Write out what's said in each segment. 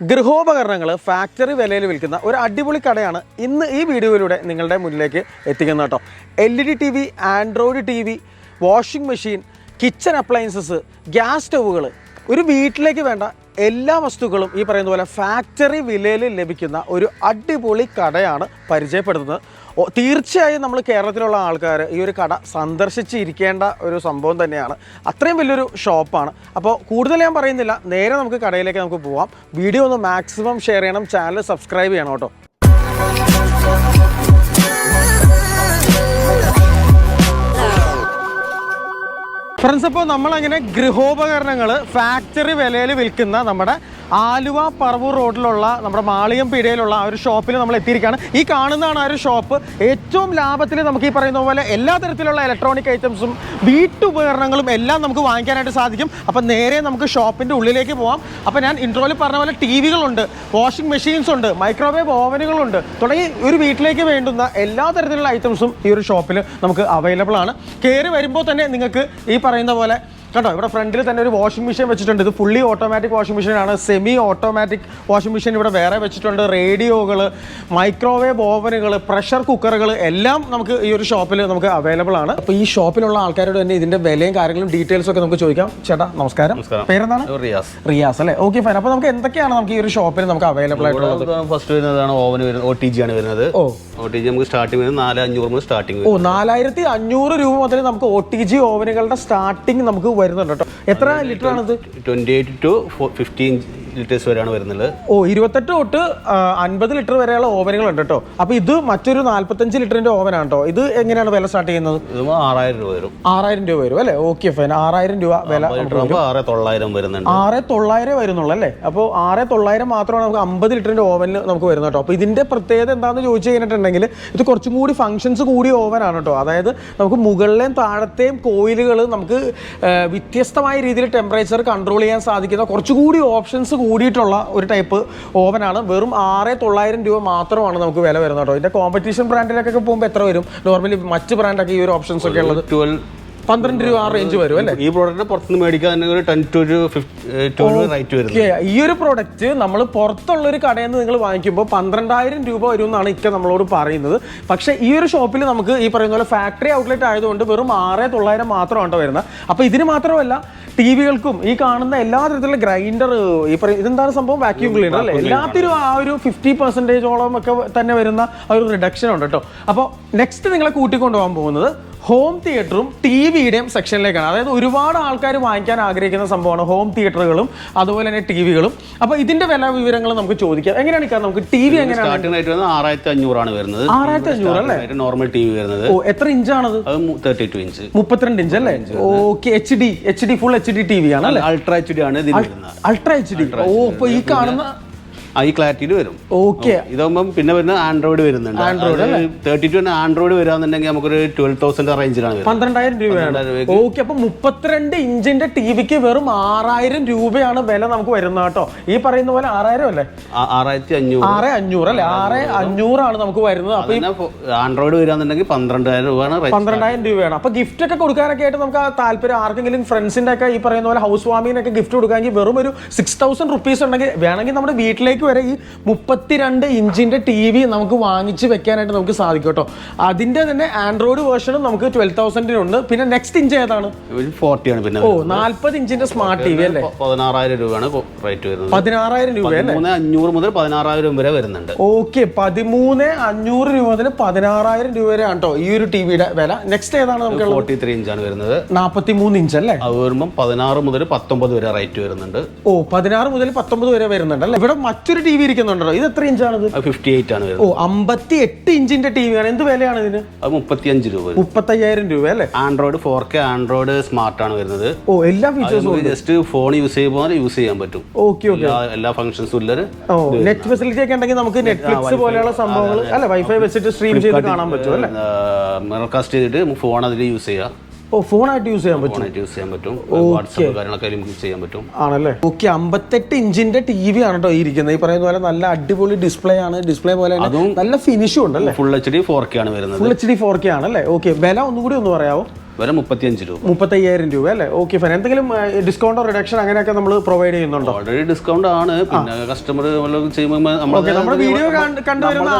ഗൃഹോപകരണങ്ങൾ factory വിലയിൽ വിൽക്കുന്ന ഒരു അടിപൊളി കടയാണ് ഇന്ന് ഈ വീഡിയോയിലൂടെ നിങ്ങളുടെ മുന്നിലേക്ക് എത്തിക്കുന്നത് കേട്ടോ. L E D T V android T V washing machine kitchen appliances gas സ്റ്റൗവുകൾ ഒരു വീട്ടിലേക്ക് വേണ്ട എല്ലാ വസ്തുക്കളും ഈ പറയുന്ന പോലെ ഫാക്ടറി വിലയിൽ ലഭിക്കുന്ന ഒരു അടിപൊളി കടയാണ് പരിചയപ്പെടുത്തുന്നത് തീർച്ചയായും നമ്മൾ കേരളത്തിലുള്ള ആൾക്കാർ ഈ ഒരു കട സന്ദർശിച്ചിരിക്കേണ്ട ഒരു സംഭവം തന്നെയാണ്. അത്രയും വലിയൊരു ഷോപ്പാണ്. അപ്പോൾ കൂടുതൽ ഞാൻ പറയുന്നില്ല. നേരെ നമുക്ക് കടയിലേക്ക് നമുക്ക് പോവാം. വീഡിയോ ഒന്ന് മാക്സിമം ഷെയർ ചെയ്യണം. ചാനൽ സബ്സ്ക്രൈബ് ചെയ്യണം കേട്ടോ. ഫ്രണ്ട്സ് അപ്പോൾ നമ്മളങ്ങനെ ഗൃഹോപകരണങ്ങൾ ഫാക്ടറി വിലയിൽ വിൽക്കുന്ന നമ്മുടെ ആലുവ പറവൂർ റോഡിലുള്ള നമ്മുടെ മാളിയം പീടികയിലുള്ള ആ ഒരു ഷോപ്പിൽ നമ്മൾ എത്തിയിരിക്കുകയാണ്. ഈ കാണുന്നതാണ് ആ ഒരു ഷോപ്പ്. ഏറ്റവും ലാഭത്തിൽ നമുക്ക് ഈ പറയുന്ന പോലെ എല്ലാ തരത്തിലുള്ള ഇലക്ട്രോണിക് ഐറ്റംസും വീട്ടുപകരണങ്ങളും എല്ലാം നമുക്ക് വാങ്ങിക്കാനായിട്ട് സാധിക്കും. അപ്പം നേരെ നമുക്ക് ഷോപ്പിന്റെ ഉള്ളിലേക്ക് പോകാം അപ്പം ഞാൻ ഇൻട്രോയിൽ പറഞ്ഞ പോലെ ടി വികളുണ്ട് വാഷിംഗ് മെഷീൻസ് ഉണ്ട് മൈക്രോവേവ് ഓവനുകളുണ്ട് തുടങ്ങി ഒരു വീട്ടിലേക്ക് വേണ്ടുന്ന എല്ലാ തരത്തിലുള്ള ഐറ്റംസും ഈ ഒരു ഷോപ്പിൽ നമുക്ക് അവൈലബിൾ ആണ്. കയറി വരുമ്പോൾ തന്നെ നിങ്ങൾക്ക് ഈ പറയുന്ന പോലെ കണ്ടോ ഇവിടെ ഫ്രണ്ടിൽ തന്നെ ഒരു വാഷിംഗ് മെഷീൻ വെച്ചിട്ടുണ്ട്. ഇത് ഫുള്ളി ഓട്ടോമാറ്റിക് വാഷിംഗ് മെഷീനാണ് സെമി ഓട്ടോമാറ്റിക് വാഷിംഗ് മെഷീൻ ഇവിടെ വേറെ വെച്ചിട്ടുണ്ട്. റേഡിയോകൾ മൈക്രോവേവ് ഓവനുകൾ പ്രഷർ കുക്കറുകൾ എല്ലാം നമുക്ക് ഈ ഒരു ഷോപ്പിൽ നമുക്ക് അവൈലബിൾ ആണ്. അപ്പോൾ ഈ ഷോപ്പിലുള്ള ആൾക്കാരോട് തന്നെ ഇതിന്റെ വിലയും കാര്യങ്ങളും ഡീറ്റെയിൽസും ഒക്കെ നമുക്ക് ചോദിക്കാം. ചേട്ടാ നമസ്കാരം. പേരെന്താണ്? റിയാസ്. റിയാസ് അല്ലേ? ഓക്കെ ഫൈൻ അപ്പോൾ നമുക്ക് എന്തൊക്കെയാണ് നമുക്ക് ഈ ഒരു ഷോപ്പിൽ നമുക്ക് അവൈലബിൾ ആയിട്ടുള്ളത്? ഫസ്റ്റ് വരുന്നതാണ് ഓവൻ വരുന്നത് ഒ ടി ജി ആണ് വരുന്നത്. ഓ. ഒ ടി ജി നമുക്ക് സ്റ്റാർട്ടിംഗ് വരുന്നത് നാല് അഞ്ഞൂറ് മുതൽ സ്റ്റാർട്ടിംഗ് ഓ നാലായിരത്തി അഞ്ഞൂറ് രൂപ മുതൽ നമുക്ക് ഒ ടി ജി ഓവനുകളുടെ സ്റ്റാർട്ടിങ് നമുക്ക് വരുന്നുണ്ട് കേട്ടോ. എത്ര ലിറ്റർ ആണത് twenty eight to fifteen litres വരെയാണ് വരുന്നത്. ഓ ഇരുപത്തെട്ട് തൊട്ട് അൻപത് ലിറ്റർ വരെയുള്ള ഓവനുകൾ ഉണ്ട് കേട്ടോ. അപ്പൊ ഇത് മറ്റൊരു നാല്പത്തഞ്ച് ലിറ്ററിന്റെ ഓവനാണ് കേട്ടോ. ഇത് എങ്ങനെയാണ് വില സ്റ്റാർട്ട് ചെയ്യുന്നത്? ഇത് ആറായിരം രൂപ വരും. ആറായിരം രൂപ വരും അല്ലേ? ഓക്കെ ഫൈൻ ആറായിരം രൂപ വില ആറ് തൊള്ളായിരം വരുന്നുണ്ട്. ആറ് തൊള്ളായിരം വരുന്നുള്ളൂ അല്ലേ? അപ്പോൾ ആറ് തൊള്ളായിരം മാത്രമാണ് നമുക്ക് അമ്പത് ലിറ്ററിന്റെ ഓവനിൽ നമുക്ക് വരുന്നത് കേട്ടോ. അപ്പോൾ ഇതിന്റെ പ്രത്യേകത എന്താണെന്ന് ചോദിച്ചു കഴിഞ്ഞിട്ടുണ്ടെങ്കിൽ ഇത് കുറച്ചും കൂടി ഫംഗ്ഷൻസ് കൂടിയ ഓവനാണ് കേട്ടോ. അതായത് നമുക്ക് മുകളിലെയും താഴത്തെയും കോയിലുകൾ നമുക്ക് വ്യത്യസ്തമായ രീതിയിൽ ടെമ്പറേച്ചർ കൺട്രോൾ ചെയ്യാൻ സാധിക്കുന്ന കുറച്ചുകൂടി ഓപ്ഷൻസ് കൂടിയിട്ടുള്ള ഒരു ടൈപ്പ് ഓവനാണ് വെറും ആറ് തൊള്ളായിരം രൂപ മാത്രമാണ് നമുക്ക് വില വരുന്നത് കേട്ടോ. ഇതിന്റെ കോമ്പറ്റീഷൻ ബ്രാൻഡിലൊക്കെ പോകുമ്പോൾ എത്ര വരും? നോർമലി മറ്റ് ബ്രാൻഡൊക്കെ ഈ ഒരു ഓപ്ഷൻസ് ഒക്കെ ഉള്ളത്. ട്വൽവ് പന്ത്രണ്ട് രൂപ ആ റേഞ്ച് വരും അല്ലേ? ഈ പ്രോഡക്റ്റ് പുറത്തുനിന്ന് മേടിക്കാൻ തന്നെ ഒരു ടെൻ ടു ഒരു റേറ്റ് വരുന്നത്. ഈ ഒരു പ്രോഡക്റ്റ് നമ്മൾ പുറത്തുള്ള ഒരു കടയിൽ നിന്ന് നിങ്ങൾ വാങ്ങിക്കുമ്പോൾ പന്ത്രണ്ടായിരം രൂപ വരും എന്നാണ് ഇക്ക നമ്മളോട് പറയുന്നത്. പക്ഷേ ഈ ഒരു ഷോപ്പിൽ നമുക്ക് ഈ പറയുന്ന പോലെ ഫാക്ടറി ഔട്ട്ലെറ്റ് ആയതുകൊണ്ട് വെറും ആറ് തൊള്ളായിരം മാത്രമാണ് കേട്ടോ വരുന്നത്. അപ്പോൾ ഇതിന് മാത്രമല്ല ടി വികൾക്കും ഈ കാണുന്ന എല്ലാ തരത്തിലുള്ള ഗ്രൈൻഡർ ഈ പറയും ഇതെന്താണ് സംഭവം? വാക്യൂം ക്ലീനർ അല്ലേ? എല്ലാത്തിനും ആ ഒരു ഫിഫ്റ്റി പെർസെന്റേജോളം ഒക്കെ തന്നെ വരുന്ന ആ ഒരു റിഡക്ഷൻ ഉണ്ട് കേട്ടോ അപ്പോൾ നെക്സ്റ്റ് നിങ്ങളെ കൂട്ടിക്കൊണ്ടുപോകാൻ പോകുന്നത് ഹോം തിയേറ്ററും ടി വിയുടെയും സെക്ഷനിലേക്കാണ് അതായത് ഒരുപാട് ആൾക്കാർ വാങ്ങിക്കാൻ ആഗ്രഹിക്കുന്ന സംഭവമാണ് ഹോം തിയേറ്ററുകളും അതുപോലെ തന്നെ ടി വികളും അപ്പോൾ ഇതിന്റെ വില വിവരങ്ങൾ നമുക്ക് ചോദിക്കാം. എങ്ങനെയാണ് ഇക്ക? നമുക്ക് ടി വി എങ്ങനെയാണ്? സ്റ്റാർട്ടിംഗ് ആയിട്ട് വരുന്നത് ആറായിരത്തി അഞ്ഞൂറാണ് വരുന്നത്. ആറായിരത്തി അഞ്ഞൂറ് അല്ലേ നോർമൽ ടി വി വരുന്നത്. ഓ എത്ര ഇഞ്ചാണത്? അത് തേർട്ടി ടു ഇഞ്ച് മുപ്പത്തിരണ്ട് ഇഞ്ച് അല്ലേ? Okay H D H D full H D T V ആണ് അല്ലേ? അൾട്രാ എച്ച് ഡി ആണ് വരുന്നത്. അൾട്രാ എച്ച് ഡി ഓ അപ്പോൾ ഈ കാണുന്ന ഈ ക്ലാരിറ്റിയിൽ വരും. ഓക്കെ ഇതാകുമ്പോൾ പിന്നെ വരുന്ന ആൻഡ്രോയിഡ് വരുന്നുണ്ട്. ആൻഡ്രോയിഡ് തേർട്ടി ടു ആൻഡ്രോയിഡ് വരാന്നുണ്ടെങ്കിൽ നമുക്കൊരു ട്വൽവ് തൗസൻഡ് റേഞ്ചിലാണ് പന്ത്രണ്ടായിരം രൂപയാണ്. ഓക്കെ അപ്പൊ മുപ്പത്തിരണ്ട് ഇഞ്ചിന്റെ ടി വിക്ക് വെറും ആറായിരം രൂപയാണ് വില നമുക്ക് വരുന്നത് കേട്ടോ. ഈ പറയുന്ന പോലെ ആറായിരം അല്ലേ? ആറായിരത്തി അഞ്ഞൂറ് ആറ് അഞ്ഞൂറ് അല്ലേ? ആറ് അഞ്ഞൂറാണ് നമുക്ക് വരുന്നത്. അപ്പൊ ആൻഡ്രോയിഡ് വരാന്നുണ്ടെങ്കിൽ പന്ത്രണ്ടായിരം രൂപയാണ് പന്ത്രണ്ടായിരം രൂപയാണ്. അപ്പൊ ഗിഫ്റ്റ് ഒക്കെ കൊടുക്കാനൊക്കെ ആയിട്ട് നമുക്ക് താല്പര്യം ആർക്കെങ്കിലും ഫ്രണ്ട്സിന്റെ ഒക്കെ ഈ പറയുന്ന പോലെ ഹൗസ് വാമിനൊക്കെ ഗിഫ്റ്റ് കൊടുക്കാമെങ്കിൽ വെറും ഒരു സിക്സ് തൗസൻഡ് റുപ്പീസ് ഉണ്ടെങ്കിൽ വേണമെങ്കിൽ നമ്മുടെ വീട്ടിലേക്ക് വരെ ഈ മുപ്പത്തിരണ്ട് ഇഞ്ചിന്റെ ടി വി നമുക്ക് വാങ്ങിച്ച് വെക്കാനായിട്ട് നമുക്ക് സാധിക്കും കേട്ടോ. അതിന്റെ തന്നെ ആൻഡ്രോയിഡ് വേർഷനും നമുക്ക് ട്വൽവ് തൗസൻഡിനുണ്ട് പിന്നെ നെക്സ്റ്റ് ഇഞ്ച് ഏതാണ്? ഫോർട്ടി ആണ് പിന്നെ ഓ നാൽപ്പത് ഇഞ്ചിന്റെ സ്മാർട്ട് ടി വി അല്ലേ? പതിനാറായിരം രൂപയാണ് റേറ്റ് വരുന്നത്. പതിനാറായിരം രൂപ അഞ്ഞൂറ് മുതൽ പതിനാറായിരം വരെ വരുന്നുണ്ട്. ഓക്കെ പതിമൂന്ന് അഞ്ഞൂറ് രൂപ മുതൽ പതിനാറായിരം രൂപ വരെയാണ് കേട്ടോ ഈ ഒരു ടി വിയുടെ വില. നെക്സ്റ്റ് ഏതാണ് നമുക്ക് ഫോർട്ടി ത്രീ ഇഞ്ചാണ് വരുന്നത്. നാൽപ്പത്തി മൂന്ന് ഇഞ്ച് അല്ലേ? അത് വരുമ്പോൾ പതിനാറ് മുതൽ പത്തൊമ്പത് വരെ റേറ്റ് വരുന്നുണ്ട്. ഓ പതിനാറ് മുതൽ പത്തൊമ്പത് വരെ വരുന്നുണ്ട് അല്ലേ? ഇവിടെ മറ്റൊരു ടി വി ഇരിക്കുന്നുണ്ടോ ഇത് എത്ര ഇഞ്ചാണ് ഫിഫ്റ്റി എയ്റ്റ് ആണ് ഓ അമ്പത്തി എട്ട് ഇഞ്ചിന്റെ ടി വിയാണ് എന്ത് വിലയാണ് ഇതിന്? അത് മുപ്പത്തിയഞ്ച് രൂപ വരും. മുപ്പത്തയ്യായിരം രൂപ അല്ലേ? Android four K android smart ആണ് വരുന്നത്. ഓ എല്ലാ ഫീച്ചേഴ്സും നമുക്ക് ജസ്റ്റ് ഫോൺ യൂസ് ചെയ്യുമ്പോൾ യൂസ് ചെയ്യാൻ പറ്റും. ഓക്കെ ഓക്കെ എല്ലാ എല്ലാ ഫംഗ്ഷൻസും ഓ നെറ്റ് ഫെസിലിറ്റി ഒക്കെ ഉണ്ടെങ്കിൽ നമുക്ക് നെറ്റ്ഫ്ലിക്സ് പോലെയുള്ള സംഭവങ്ങൾ അല്ല വൈഫൈ വെച്ചിട്ട് സ്ട്രീം ചെയ്ത് കാണാൻ പറ്റും അല്ലേ? മിറർകാസ്റ്റ് ചെയ്തിട്ട് ഫോൺ അതിൽ യൂസ് ചെയ്യാം. ഓ ഫോണായിട്ട് യൂസ് ചെയ്യാൻ പറ്റും. ഫോണായിട്ട് യൂസ് ചെയ്യാൻ പറ്റും. വാട്സപ്പ് കാര്യങ്ങളൊക്കെ യൂസ് ചെയ്യാൻ പറ്റും. ആണല്ലേ? ഓക്കെ അമ്പത്തെട്ട് ഇഞ്ചിന്റെ ടി വി ആണ് കേട്ടോ ഇരിക്കുന്നത്. ഈ പറയുന്ന പോലെ നല്ല അടിപൊളി ഡിസ്പ്ലേ ആണ്. ഡിസ്പ്ലേ പോലെ അതും നല്ല ഫിനിഷും ഉണ്ടല്ലേ? Full H D four K ആണ് വരുന്നത്. Full H D four K ആണല്ലേ? ഓക്കെ വില ഒന്നുകൂടി ഒന്ന് പറയാമോ വില മുപ്പത്തിയഞ്ച് രൂപ. മുപ്പത്തയ്യായിരം രൂപ അല്ലേ? ഓക്കെ ഫൈൻ എന്തെങ്കിലും ഡിസ്കൗണ്ടോ റിഡക്ഷൻ അങ്ങനെയൊക്കെ നമ്മൾ പ്രൊവൈഡ് ചെയ്യുന്നുണ്ടോ? ഓൾറെഡി ഡിസ്കൗണ്ട് ആണ്. പിന്നെ കസ്റ്റമർ ചെയ്യുമ്പോൾ കണ്ട്- കണ്ടുവരുന്ന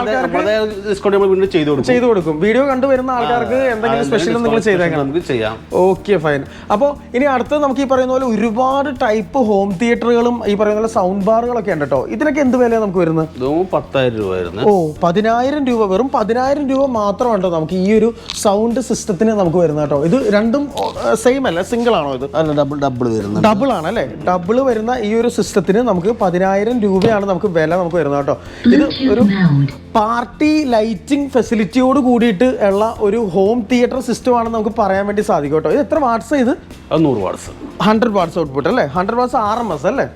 ഡിസ്കൗണ്ട് നമ്മൾ വീണ്ടും ചെയ്തു കൊടുക്കും. ചെയ്തു കൊടുക്കും. വീഡിയോ കണ്ടുവരുന്ന ആൾക്കാർക്ക് എന്തെങ്കിലും സ്പെഷ്യൽ നിങ്ങൾ ചെയ്തേക്കണം. നമുക്ക് ചെയ്യാം. ഓക്കെ ഫൈൻ അപ്പോൾ ഇനി അടുത്ത് നമുക്ക് ഈ പറയുന്ന പോലെ ഒരുപാട് ടൈപ്പ് ഹോം തിയേറ്ററുകളും ഈ പറയുന്ന പോലെ സൗണ്ട് ബാറുകളൊക്കെ ഉണ്ട് കേട്ടോ ഇതിനൊക്കെ എന്ത് വിലയാണ് നമുക്ക് വരുന്നത്? പത്തായിരം രൂപ വരുന്നത്. ഓ പതിനായിരം രൂപ. വെറും പതിനായിരം രൂപ മാത്രമാണ് നമുക്ക് ഈ ഒരു സൗണ്ട് സിസ്റ്റത്തിന് നമുക്ക് വരുന്നത് കേട്ടോ ഇത് രണ്ടും സെയിം അല്ല സിംഗിൾ ആണോ ഇത്? അല്ല ഡബിൾ ഡബിൾ വരുന്നത് ഡബിൾ ആണ് അല്ലേ? ഡബിൾ വരുന്ന ഈ ഒരു സിസ്റ്റത്തിന് നമുക്ക് പതിനായിരം രൂപയാണ് നമുക്ക് വില നമുക്ക് വരുന്നത് കേട്ടോ. ഇത് ഒരു പാർട്ടി ലൈറ്റിംഗ് ഫെസിലിറ്റിയോട് കൂടിയിട്ട് ഉള്ള ഒരു ഹോം തിയേറ്റർ സിസ്റ്റം ആണെന്ന് നമുക്ക് പറയാൻ വേണ്ടി സാധിക്കും കേട്ടോ. ഇത് എത്ര വാട്ട്സ് ഇത്? നൂറ് വാട്സ് ഹൺഡ്രഡ് വാട്ട്സ് ഔട്ട്പുട്ട് അല്ലേ? Hundred watts R M S അല്ലേ?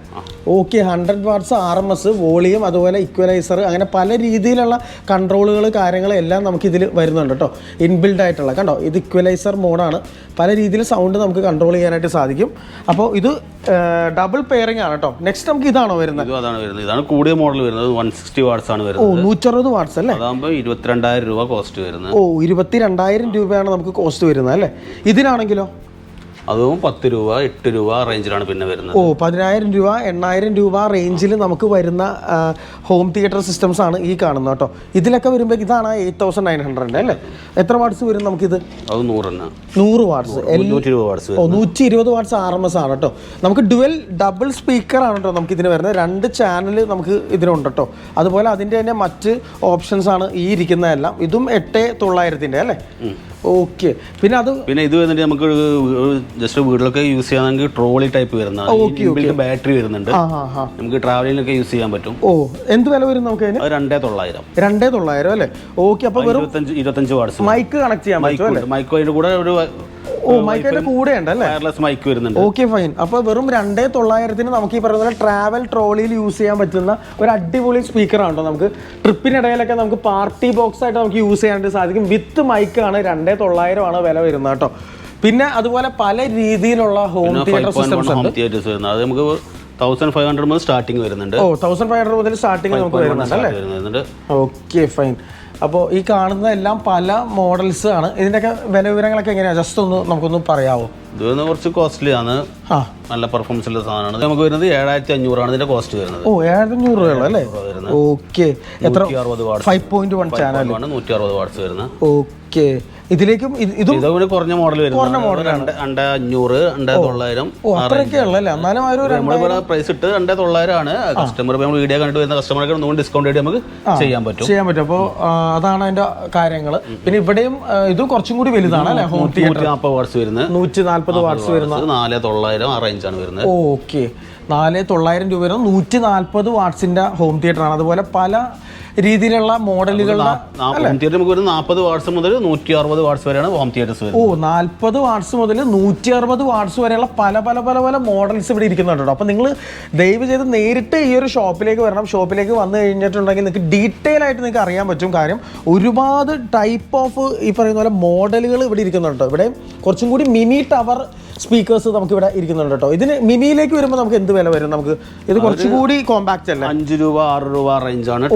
Okay hundred watts R M S volume അതുപോലെ ഇക്വലൈസർ അങ്ങനെ പല രീതിയിലുള്ള കൺട്രോളുകൾ കാര്യങ്ങൾ എല്ലാം നമുക്ക് ഇതിൽ വരുന്നുണ്ട് കേട്ടോ ഇൻബിൽഡ് ആയിട്ടുള്ള. കണ്ടോ? ഇത് ഇക്വലൈസർ മോഡാണ് പല രീതിയിൽ സൗണ്ട് നമുക്ക് കൺട്രോൾ ചെയ്യാനായിട്ട് സാധിക്കും. അപ്പോൾ ഇത് ഡബിൾ പെയറിംഗ് ആണ് കേട്ടോ നെക്സ്റ്റ് നമുക്ക് ഇതാണോ വരുന്നത്? അതാണ് വരുന്നത്. ഇതാണ് കൂടിയ മോഡൽ വരുന്നത്. വൺ സിക്സ്റ്റി വാട്സ് ആണ് വരുന്നത്. ഓ നൂറ്ററുപത് വാട്ട്സ് അല്ലേ? അതാകുമ്പോൾ ഇരുപത്തിരണ്ടായിരം രൂപ കോസ്റ്റ് വരുന്നത്. ഓ ഇരുപത്തി രണ്ടായിരം രൂപയാണ് നമുക്ക് കോസ്റ്റ് വരുന്നത് അല്ലേ? ഇതിനാണെങ്കിലോ? അതും പത്ത് രൂപ എട്ട് രൂപ റേഞ്ചിലാണ് പിന്നെ വരുന്നത്. ഓ പതിനായിരം രൂപ എണ്ണായിരം രൂപ റേഞ്ചിൽ നമുക്ക് വരുന്ന ഹോം തിയേറ്റർ സിസ്റ്റംസ് ആണ് ഈ കാണുന്നത് കേട്ടോ. ഇതിലൊക്കെ വരുമ്പോൾ ഇതാണ് എയ്റ്റ് തൗസൻഡ് നയൻ ഹൺഡ്രഡ് അല്ലേ? എത്ര വാട്സ് വരും നമുക്കിത്? അത് നൂറ് തന്നെ നൂറ് വാട്സ് വാട്സ് ഓ നൂറ്റി ഇരുപത് വാട്ട്സ് ആർ എം എസ് ആണ് കേട്ടോ. നമുക്ക് ഡുവൽ ഡബിൾ സ്പീക്കർ ആണ് കേട്ടോ നമുക്ക് ഇതിന് വരുന്നത്. രണ്ട് ചാനൽ നമുക്ക് ഇതിനുണ്ട് കേട്ടോ. അതുപോലെ അതിന്റെ തന്നെ മറ്റ് ഓപ്ഷൻസ് ആണ് ഈ ഇരിക്കുന്നതെല്ലാം. ഇതും എട്ട് തൊള്ളായിരത്തിന്റെ അല്ലേ? ഓക്കെ പിന്നെ അത് പിന്നെ ഇത് വന്നിട്ട് നമുക്ക് ജസ്റ്റ് വീട്ടിലൊക്കെ യൂസ് ചെയ്യാണെങ്കിൽ ട്രോളി ടൈപ്പ് വരുന്ന ബാറ്ററി വരുന്നുണ്ട്. നമുക്ക് ട്രാവലിംഗിലൊക്കെ യൂസ് ചെയ്യാൻ പറ്റും. ഓ എന്ത് വില വരും നമുക്ക് രണ്ടേ തൊള്ളായിരം. രണ്ടേ തൊള്ളായിരം അല്ലേ? ഓക്കെ അപ്പൊ ഇരുപത്തഞ്ച് വാട്സ് മൈക്ക് കണക്ട് ചെയ്യാൻ പറ്റും മൈക്ക് അതിന്റെ കൂടെ ഒരു ഓ മൈക്കിന്റെ കൂടെ ഉണ്ടല്ലേ? വയർലെസ് മൈക്ക് വരുന്നുണ്ട്. ഓക്കെ ഫൈൻ അപ്പോൾ വെറും രണ്ടേ തൊള്ളായിരത്തിന് നമുക്ക് ഈ പറയുന്ന പോലെ ട്രാവൽ ട്രോളിയിൽ യൂസ് ചെയ്യാൻ പറ്റുന്ന ഒരു അടിപൊളി സ്പീക്കറാണ് കേട്ടോ നമുക്ക്. ട്രിപ്പിനിടയിലൊക്കെ നമുക്ക് പാർട്ടി ബോക്സ് ആയിട്ട് നമുക്ക് യൂസ് ചെയ്യാനായിട്ട് സാധിക്കും. വിത്ത് മൈക്കാണ് രണ്ടേ തൊള്ളായിരം ആണ് വില വരുന്നത് കേട്ടോ പിന്നെ അതുപോലെ പല രീതിയിലുള്ള ഹോം തിയേറ്റർ സിസ്റ്റംസ് ഉണ്ട്. അത് നമുക്ക് തൗസൻഡ് ഫൈവ് ഹൺഡ്രഡ് മുതൽ സ്റ്റാർട്ടിംഗ് വരുന്നുണ്ട്. ഓ തൗസൻഡ് ഫൈവ് ഹൺഡ്രഡ് മുതൽ സ്റ്റാർട്ടിംഗ് നമുക്ക് വരുന്നുണ്ട് അല്ലേ? ഓക്കെ ഫൈൻ അപ്പോൾ ഈ കാണുന്ന എല്ലാം പല മോഡൽസ് ആണ്. ഇതിന്റെയൊക്കെ വില വിവരങ്ങളൊക്കെ എങ്ങനെയാണ് ജസ്റ്റ് ഒന്ന് നമുക്കൊന്ന് പറയാമോ ഇത് കുറച്ച് കോസ്റ്റ്ലി ആണ്. ആ. നല്ല പെർഫോമൻസ് ഉള്ള സാധനമാണ്. നമുക്ക് വരുന്നത് ഏഴായിരത്തി അഞ്ഞൂറാണ് ഇതിന്റെ കോസ്റ്റ് വരുന്നത്. ഓ ഏഴായിരത്തി അഞ്ഞൂറ് രൂപയുള്ള അല്ലേ ഓക്കെ എത്ര? അറുപത് watts five point one channel ആണ് നൂറ്റി അറുപത് വാട്സ് വരുന്നത്. ഓക്കെ ഇതിലേക്കും ഇത് ഇതും ഇത് പിന്നെ കുറഞ്ഞ മോഡൽ വരുന്നത്. രണ്ട് രണ്ട് അഞ്ഞൂറ് രണ്ട് തൊള്ളായിരം ആ പ്രൈസ് ഇട്ട് രണ്ട് തൊള്ളായിരം ആണ്. കസ്റ്റമർ നമ്മൾ വീഡിയോ കണ്ടിട്ട് വരുന്ന കസ്റ്റമർക്ക് ഒന്നും ഡിസ്കൗണ്ട് ആയിട്ട് നമുക്ക് ചെയ്യാൻ പറ്റും. ചെയ്യാൻ പറ്റും. അപ്പോൾ അതാണ് അതിന്റെ കാര്യങ്ങൾ പിന്നെ ഇവിടെയും ഇത് കുറച്ചും കൂടി വലുതാണ് അല്ലേ? ഹോം തിയേറ്റർ നൂറ്റി നാൽപ്പത് വാട്സ് വരുന്നത്. നൂറ്റി നാൽപ്പത് വാട്ട്സ് വരുന്നത് നാല് തൊള്ളായിരം ആ റേഞ്ചാണ് വരുന്നത്. ഓക്കെ. നാല് തൊള്ളായിരം രൂപ വരും. നൂറ്റി നാൽപ്പത് വാട്ട്സിന്റെ ഹോം തിയേറ്റർ ആണ്. അതുപോലെ പല രീതിയിലുള്ള മോഡലുകൾ ഹോം തിയേറ്റർ നമുക്ക് വരുന്നത് നാൽപ്പത് മുതൽ നൂറ്റി അറുപത് വരെയാണ് ഹോം തിയേറ്റേഴ്സ് ഓ നാൽപ്പത് വാട്ട്സ് മുതൽ നൂറ്റി അറുപത് വാട്ട്സ് വരെയുള്ള പല പല പല പല മോഡൽസ് ഇവിടെ ഇരിക്കുന്നുണ്ട് അപ്പൊ അപ്പോൾ നിങ്ങൾ ദയവ് ചെയ്ത് നേരിട്ട് ഈ ഒരു ഷോപ്പിലേക്ക് വരണം. ഷോപ്പിലേക്ക് വന്നു കഴിഞ്ഞിട്ടുണ്ടെങ്കിൽ നിങ്ങൾക്ക് ഡീറ്റെയിൽ ആയിട്ട് നിങ്ങൾക്ക് അറിയാൻ പറ്റും കാര്യം. ഒരുപാട് ടൈപ്പ് ഓഫ് ഈ പറയുന്ന പോലെ മോഡലുകൾ ഇവിടെ ഇരിക്കുന്നുണ്ട്. ഇവിടെ കുറച്ചും കൂടി മിനി ടവർ സ്പീക്കേഴ്സ് നമുക്ക് ഇവിടെ ഇരിക്കുന്നുണ്ട് കേട്ടോ. ഇതിന് മിനിയിലേക്ക് വരുമ്പോൾ നമുക്ക് എന്ത് വില വരും? നമുക്ക് ഇത് കുറച്ചുകൂടി കോമ്പാക്റ്റ് അല്ലേ? അഞ്ച് രൂപ ആറ് രൂപ റേഞ്ചാണ്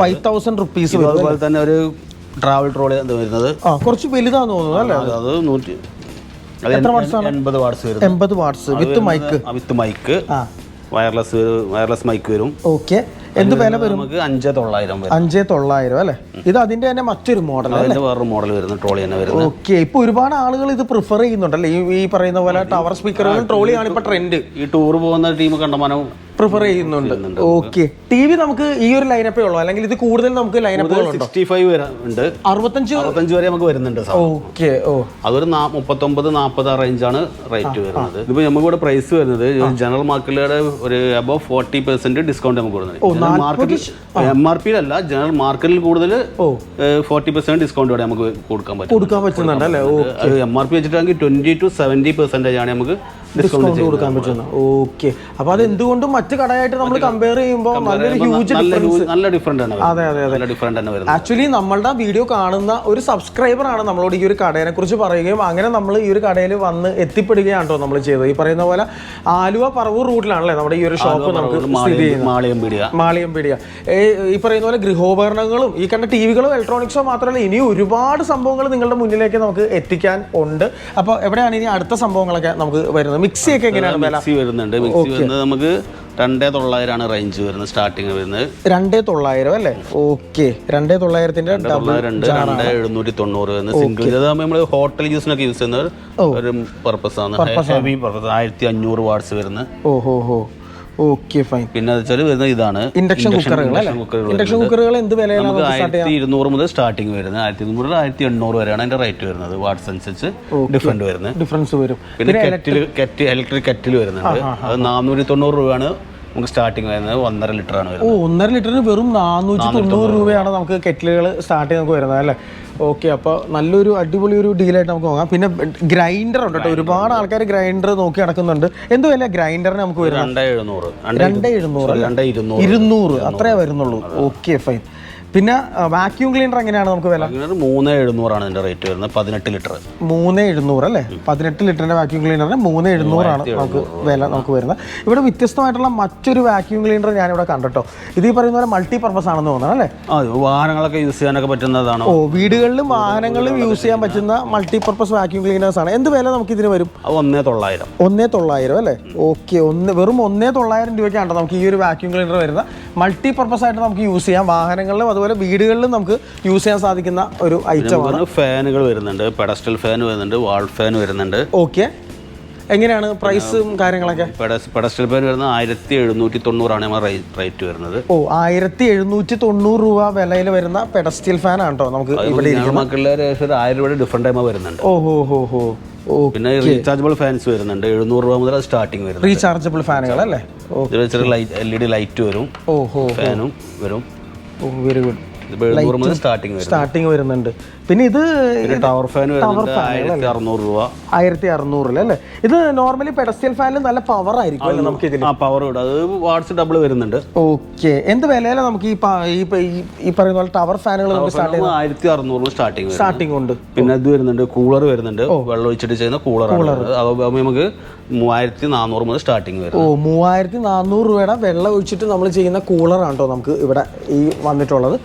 ഫൈവ് തൗസൻഡ് റുപ്പീസ് അതുപോലെ തന്നെ ഒരു ട്രാവൽ ട്രോളി വരുന്നത്. ആ കുറച്ച് വലുതാന്ന് തോന്നുന്നു അല്ലേ? അത് നൂറ്റി എൺപത് വാട്സ് വരും എൺപത് watts with mike with mike wireless wireless mike വരും. ഓക്കെ എന്ത് വില വരും? നമുക്ക് അഞ്ച് തൊള്ളായിരം വരും. അഞ്ച് തൊള്ളായിരം അല്ലേ? ഇത് അതിന്റെ തന്നെ മറ്റൊരു മോഡൽ അതിന്റെ വേറൊരു മോഡൽ വരുന്ന ട്രോളി തന്നെ വരുന്നത്. ഓക്കെ ഇപ്പൊ ഒരുപാട് ആളുകൾ ഇത് പ്രിഫർ ചെയ്യുന്നുണ്ടല്ലേ? ഈ പറയുന്ന പോലെ ടവർ സ്പീക്കറുകൾ ട്രോളിയാണ് ഇപ്പൊ ട്രെൻഡ് ഈ ടൂർ പോകുന്ന ടീം കണ്ടമാനം പ്രിഫർ ചെയ്യുന്നുണ്ട്. ഓക്കെ ടി വി നമുക്ക് ഈ ഒരു ലൈനപ്പേ ഉള്ളൂ. അല്ലെങ്കിൽ ഇത് കൂടുതൽ നമുക്ക് ലൈനപ്പ് സിക്സ്റ്റി ഫൈവ് ഉണ്ട്. അറുപത്തഞ്ച് അറുപത്തഞ്ച് വരെ നമുക്ക് വരുന്നുണ്ട് ഓക്കെ ഓ. അതൊരു മുപ്പത്തൊമ്പത് നാൽപ്പത് റേഞ്ചാണ് റേറ്റ് വരുന്നത്. ഇതിപ്പോ നമുക്ക് ഇവിടെ പ്രൈസ് വരുന്നത് ജനറൽ മാർക്കറ്റിലെ ഒരു അബവ് ഫോർട്ടി പെർസെന്റ് ഡിസ്കൗണ്ട് നമുക്ക് കൊടുക്കുന്നത് മാർക്കറ്റിൽ എം ആർ പിയിലല്ല ജനറൽ മാർക്കറ്റിൽ കൂടുതൽ ഫോർട്ടി പെർസെന്റ് ഡിസ്കൗണ്ട് വരെ നമുക്ക് കൊടുക്കാൻ പറ്റും. കൊടുക്കാൻ പറ്റുന്നുണ്ട് അല്ലേ? എം ആർ പി വെച്ചിട്ടാണെങ്കിൽ ട്വന്റി ടു സെവന്റി പെർസെന്റേജ് ആണ് നമുക്ക് ഡിസ്കൗണ്ട് കൊടുക്കാൻ പറ്റുന്ന ഓക്കെ അപ്പൊ അത് എന്തുകൊണ്ടും മറ്റ് കടയായിട്ട് നമ്മൾ കമ്പയർ ചെയ്യുമ്പോൾ നല്ലൊരു ഹ്യൂജ് നല്ല ആണ് അതെ, അതെ, വരുന്നത്. ആക്ച്വലി നമ്മളുടെ വീഡിയോ കാണുന്ന ഒരു സബ്സ്ക്രൈബർ ആണ് നമ്മളോട് ഈ ഒരു കടയെ കുറിച്ച് പറയുകയും അങ്ങനെ നമ്മൾ ഈ ഒരു കടയിൽ വന്ന് എത്തിപ്പെടുകയാണ് കേട്ടോ നമ്മൾ ചെയ്തത്. ഈ പറയുന്ന പോലെ ആലുവ പറവൂർ റൂട്ടിലാണല്ലേ നമ്മുടെ ഈ ഒരു ഷോപ്പ് നമുക്ക് സ്ഥിതി ചെയ്യുന്നത്? ഈ പറയുന്ന പോലെ ഗൃഹോപകരണങ്ങളും ഈ കണ്ട ടി വികളും ഇലക്ട്രോണിക്സോ മാത്രമല്ല ഇനി ഒരുപാട് സംഭവങ്ങൾ നിങ്ങളുടെ മുന്നിലേക്ക് നമുക്ക് എത്തിക്കാൻ ഉണ്ട്. അപ്പോൾ എവിടെയാണ് ഇനി അടുത്ത സംഭവങ്ങളൊക്കെ നമുക്ക് വരുന്നത്? മിക്സിയൊക്കെ എങ്ങനെയാണ് വില? മിക്സി വരുന്നുണ്ട്. മിക്സി വരുന്നത് നമുക്ക് രണ്ടേ തൊള്ളായിരമാണ് റേഞ്ച് വരുന്നത് സ്റ്റാർട്ടിങ് വരുന്നത്. രണ്ടേ തൊള്ളായിരം അല്ലേ? ഓക്കെ. രണ്ടേ തൊള്ളായിരത്തിന്റെ രണ്ട് രണ്ട് എഴുന്നൂറ്റി തൊണ്ണൂറ് വരുന്നത്. സിംഗിൾ ഇത് നമ്മൾ ഹോട്ടൽ യൂസിനൊക്കെ യൂസ് ചെയ്യുന്ന ഒരു പർപ്പസ് ആണ്. ഹെവി പർപ്പസ് ആയിരത്തി അഞ്ഞൂറ് വാട്സ് വരുന്നത്. ഓഹോ. ഓക്കെ ഫൈൻ പിന്നെ അത് വെച്ചാൽ വരുന്നത് ഇതാണ്. ഇൻഡക്ഷൻ കുക്കറുകൾ ഇൻഡക്ഷൻ കുക്കറുകൾ എന്ത് വിലയിലാണ് ആയിരത്തി ഇരുന്നൂറ് മുതൽ സ്റ്റാർട്ടിംഗ് വരുന്നത്. ആയിരത്തി ഇരുന്നൂറ് മുതൽ ആയിരത്തി എണ്ണൂറ് വരെയാണ് അതിന്റെ റേറ്റ് വരുന്നത്. വാട്ട്സ് അനുസരിച്ച് ഡിഫറെന്റ് വരുന്നത്. ഡിഫറൻസ് വരും. പിന്നെ കെറ്റിൽ കെറ്റ് ഇലക്ട്രിക് കെറ്റിൽ വരുന്നുണ്ട് അത് നാനൂറ്റി തൊണ്ണൂറ് രൂപയാണ് നമുക്ക് സ്റ്റാർട്ടിങ് വരുന്നത് ഒന്നര ലിറ്റർ ആണ് ഓ വരുന്നത് ഒന്നര ലിറ്ററിന് വെറും നാനൂറ്റി തൊണ്ണൂറ് രൂപയാണ് നമുക്ക് കെറ്റിലുകൾ സ്റ്റാർട്ട് ചെയ്ത് നമുക്ക് വരുന്നത് അല്ലേ? ഓക്കെ അപ്പോൾ നല്ലൊരു അടിപൊളി ഒരു ഡീലായിട്ട് നമുക്ക് നോക്കാം. പിന്നെ ഗ്രൈൻഡർ ഉണ്ട് കേട്ടോ. ഒരുപാട് ആൾക്കാർ ഗ്രൈൻഡർ നോക്കി നടക്കുന്നുണ്ട്. എന്തോ അല്ല ഗ്രൈൻഡറിന് നമുക്ക് വരുന്നത്? രണ്ടേ എഴുന്നൂറ്. രണ്ടേ എഴുന്നൂറ്. ഇരുന്നൂറ്. അത്രേ വരുന്നുള്ളൂ. ഓക്കെ ഫൈൻ പിന്നെ വാക്യൂം ക്ലീനർ എങ്ങനെയാണ് നമുക്ക് വില? മൂന്ന് എഴുന്നൂറാണ് ഇതിന്റെ റേറ്റ് വരുന്നത്. പതിനെട്ട് ലിറ്റർ. മൂന്ന് എഴുന്നൂറ് അല്ലേ? പതിനെട്ട് ലിറ്ററിന്റെ വാക്യൂം ക്ലീനറിന് മൂന്ന് എഴുന്നൂറാണ് നമുക്ക് വില നമുക്ക് വരുന്നത്. ഇവിടെ വ്യത്യസ്തമായിട്ടുള്ള മറ്റൊരു വാക്യൂം ക്ലീനർ ഞാൻ ഇവിടെ കണ്ടിട്ടോ. ഇത് ഈ പറയുന്ന പോലെ മൾട്ടി പർപ്പസ് ആണെന്ന് തോന്നുന്നു അല്ലേ? വാഹനങ്ങളൊക്കെ യൂസ് ചെയ്യാനൊക്കെ പറ്റുന്നതാണ്? ഓ വീടുകളിലും വാഹനങ്ങളിലും യൂസ് ചെയ്യാൻ പറ്റുന്ന മൾട്ടി പർപ്പസ് വാക്യൂം ക്ലീനേഴ്സ് ആണ്. എന്ത് വില നമുക്ക് ഇതിന് വരും ഒന്നേ തൊള്ളായിരം. ഒന്നേ തൊള്ളായിരം അല്ലേ? ഓക്കെ ഒന്ന് വെറും ഒന്നേ തൊള്ളായിരം രൂപയ്ക്കാണ് നമുക്ക് ഈ ഒരു വാക്യൂം ക്ലീനർ വരുന്ന മൾട്ടി പർപ്പസ് ആയിട്ട് നമുക്ക് യൂസ് ചെയ്യാം. വാഹനങ്ങളിലും അതുപോലെ വീടുകളിലും നമുക്ക് യൂസ് ചെയ്യാൻ സാധിക്കുന്ന ഒരു ഐറ്റമാണ് ഫാനുകൾ വരുന്നുണ്ട്. പെഡസ്റ്റൽ ഫാൻ വരുന്നുണ്ട്. വാൾ ഫാൻ വരുന്നുണ്ട്. ഓക്കെ എങ്ങനെയാണ് പ്രൈസും കാര്യങ്ങളൊക്കെ? പെഡസ്റ്റൽ ഫാൻ വരുന്നത് ആയിരത്തി എഴുന്നൂറ്റി തൊണ്ണൂറാണ് റേറ്റ് വരുന്നത്. ഓ ആയിരത്തി എഴുന്നൂറ്റി തൊണ്ണൂറ് രൂപ വിലയിൽ വരുന്ന പെഡസ്റ്റൽ ഫാൻ ആണ് കേട്ടോ നമുക്ക് ഇവിടെ മക്കളുടെ ആയിരം രൂപയുടെ ഡിഫറെന്റ് ടൈമാണ് വരുന്നുണ്ട്. ഓ ഹോ ഹോ ഹോ. പിന്നെ റീചാർജബിൾ ഫാൻസ് വരുന്നുണ്ട്. എഴുന്നൂറ് രൂപ മുതൽ സ്റ്റാർട്ടിങ് വരുന്നത് റീചാർജബിൾ ഫാനുകൾ അല്ലേ ഓ light L E D light വരും. ഓഹോ ഫാനും വരും. വെരി ഗുഡ് സ്റ്റാർട്ടിങ് വരുന്നുണ്ട്. പിന്നെ ഇത് ടവർ ഫാൻ ടവർ ആയിരത്തി അറുന്നൂറ് രൂപ. ആയിരത്തി അറുന്നൂറിൽ അല്ലേ? ഇത് നോർമലി പെഡസ്റ്റൽ ഫാനിൽ നല്ല പവർ ആയിരിക്കും അല്ലേ നമുക്ക് ഇതിൽ പവർ വിടും അത് വാട്സ് ഡബിൾ വരുന്നുണ്ട്. ഓക്കെ എന്ത് വിലയില നമുക്ക് ഈ ഈ പറയുന്ന പോലെ ടവർ ഫാനുകൾ നമുക്ക് സ്റ്റാർട്ട് ആയിരത്തി അറുന്നൂറ് സ്റ്റാർട്ടിങ് സ്റ്റാർട്ടിംഗ് ഉണ്ട്. പിന്നെ ഇത് വരുന്നുണ്ട് കൂളർ വരുന്നുണ്ട്. വെള്ളം ഒഴിച്ചിട്ട് ചെയ്യുന്ന കൂളർ കൂളർ അതാകുമ്പോൾ നമുക്ക് മൂവായിരത്തി നാനൂറ് മുതൽ സ്റ്റാർട്ടിങ് വരും ഓ മൂവായിരത്തി നാനൂറ് രൂപയുടെ വെള്ളം ഒഴിച്ചിട്ട് നമ്മൾ ചെയ്യുന്ന കൂളറാണ് കേട്ടോ നമുക്ക് ഇവിടെ ഈ വന്നിട്ടുള്ളത്.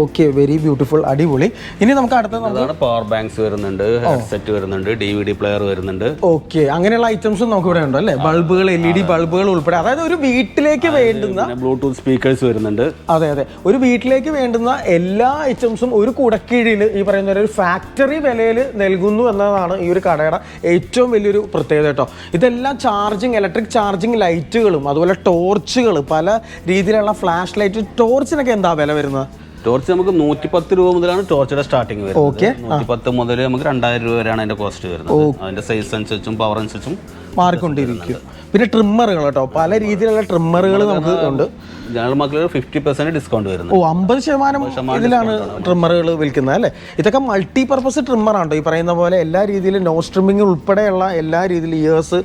ഓക്കെ വെരി ബ്യൂട്ടിഫുൾ അടിപൊളി. ഇനി നമുക്ക് അടുത്ത പവർ ബാങ്ക്സ് വരുന്നുണ്ട് ഹെഡ്സെറ്റ് വരുന്നുണ്ട് ഡി വി ഡി പ്ലെയർ വരുന്നുണ്ട്. ഓക്കെ അങ്ങനെയുള്ള ഐറ്റംസും നമുക്ക് ഇവിടെ ഉണ്ട് അല്ലേ? ബൾബുകൾ എൽ ഇ ഡി ബൾബുകൾ ഉൾപ്പെടെ. അതായത് ഒരു വീട്ടിലേക്ക് വേണ്ടുന്ന ബ്ലൂടൂത്ത് സ്പീക്കേഴ്സ് വരുന്നുണ്ട്. അതെ അതെ. ഒരു വീട്ടിലേക്ക് വേണ്ടുന്ന എല്ലാ ഐറ്റംസും ഒരു കുടക്കീഴിൽ ഈ പറയുന്ന ഒരു ഫാക്ടറി വിലയിൽ നൽകുന്നു എന്നതാണ് ഈ ഒരു കടയുടെ ഏറ്റവും വലിയൊരു പ്രത്യേകത കേട്ടോ. ഇതെല്ലാം ചാർജിങ് ഇലക്ട്രിക് ചാർജിങ് ലൈറ്റുകളും അതുപോലെ ടോർച്ചുകൾ പല രീതിയിലുള്ള ഫ്ലാഷ് ലൈറ്റ് ടോർച്ചിനൊക്കെ എന്താ വില വരുന്നത്? ടോർച്ച് നമുക്ക് നൂറ്റി പത്ത് രൂപ മുതലാണ് ടോർച്ചയുടെ സ്റ്റാർട്ടിങ് വരുന്നത്. നൂറ്റി പത്ത് മുതൽ നമുക്ക് രണ്ടായിരം രൂപ വരെയാണ് അതിന്റെ കോസ്റ്റ് വരുന്നത്. അതിന്റെ സൈസ് അനുസരിച്ചും പവർ അനുസരിച്ചും മാറിക്കൊണ്ടിരിക്കും. പിന്നെ ട്രിമ്മറുകൾ കേട്ടോ. പല രീതിയിലുള്ള ട്രിമ്മറുകൾ നമുക്ക് ഉണ്ട്. ജനറൽ മാർക്കറ്റിൽ ഫിഫ്റ്റി പെർസെന്റ് ഡിസ്കൗണ്ട് ഓ വരുന്നത്. അമ്പത് ശതമാനം ഇതിലാണ് ട്രിമ്മറുകൾ വിൽക്കുന്നത് അല്ലേ? ഇതൊക്കെ മൾട്ടി പർപ്പസ് ട്രിമ്മറാണ് ഈ പറയുന്ന പോലെ എല്ലാ രീതിയിലും നോ സ്ട്രിമ്മിങ് ഉൾപ്പെടെയുള്ള എല്ലാ രീതിയിലും ഇയേഴ്സ്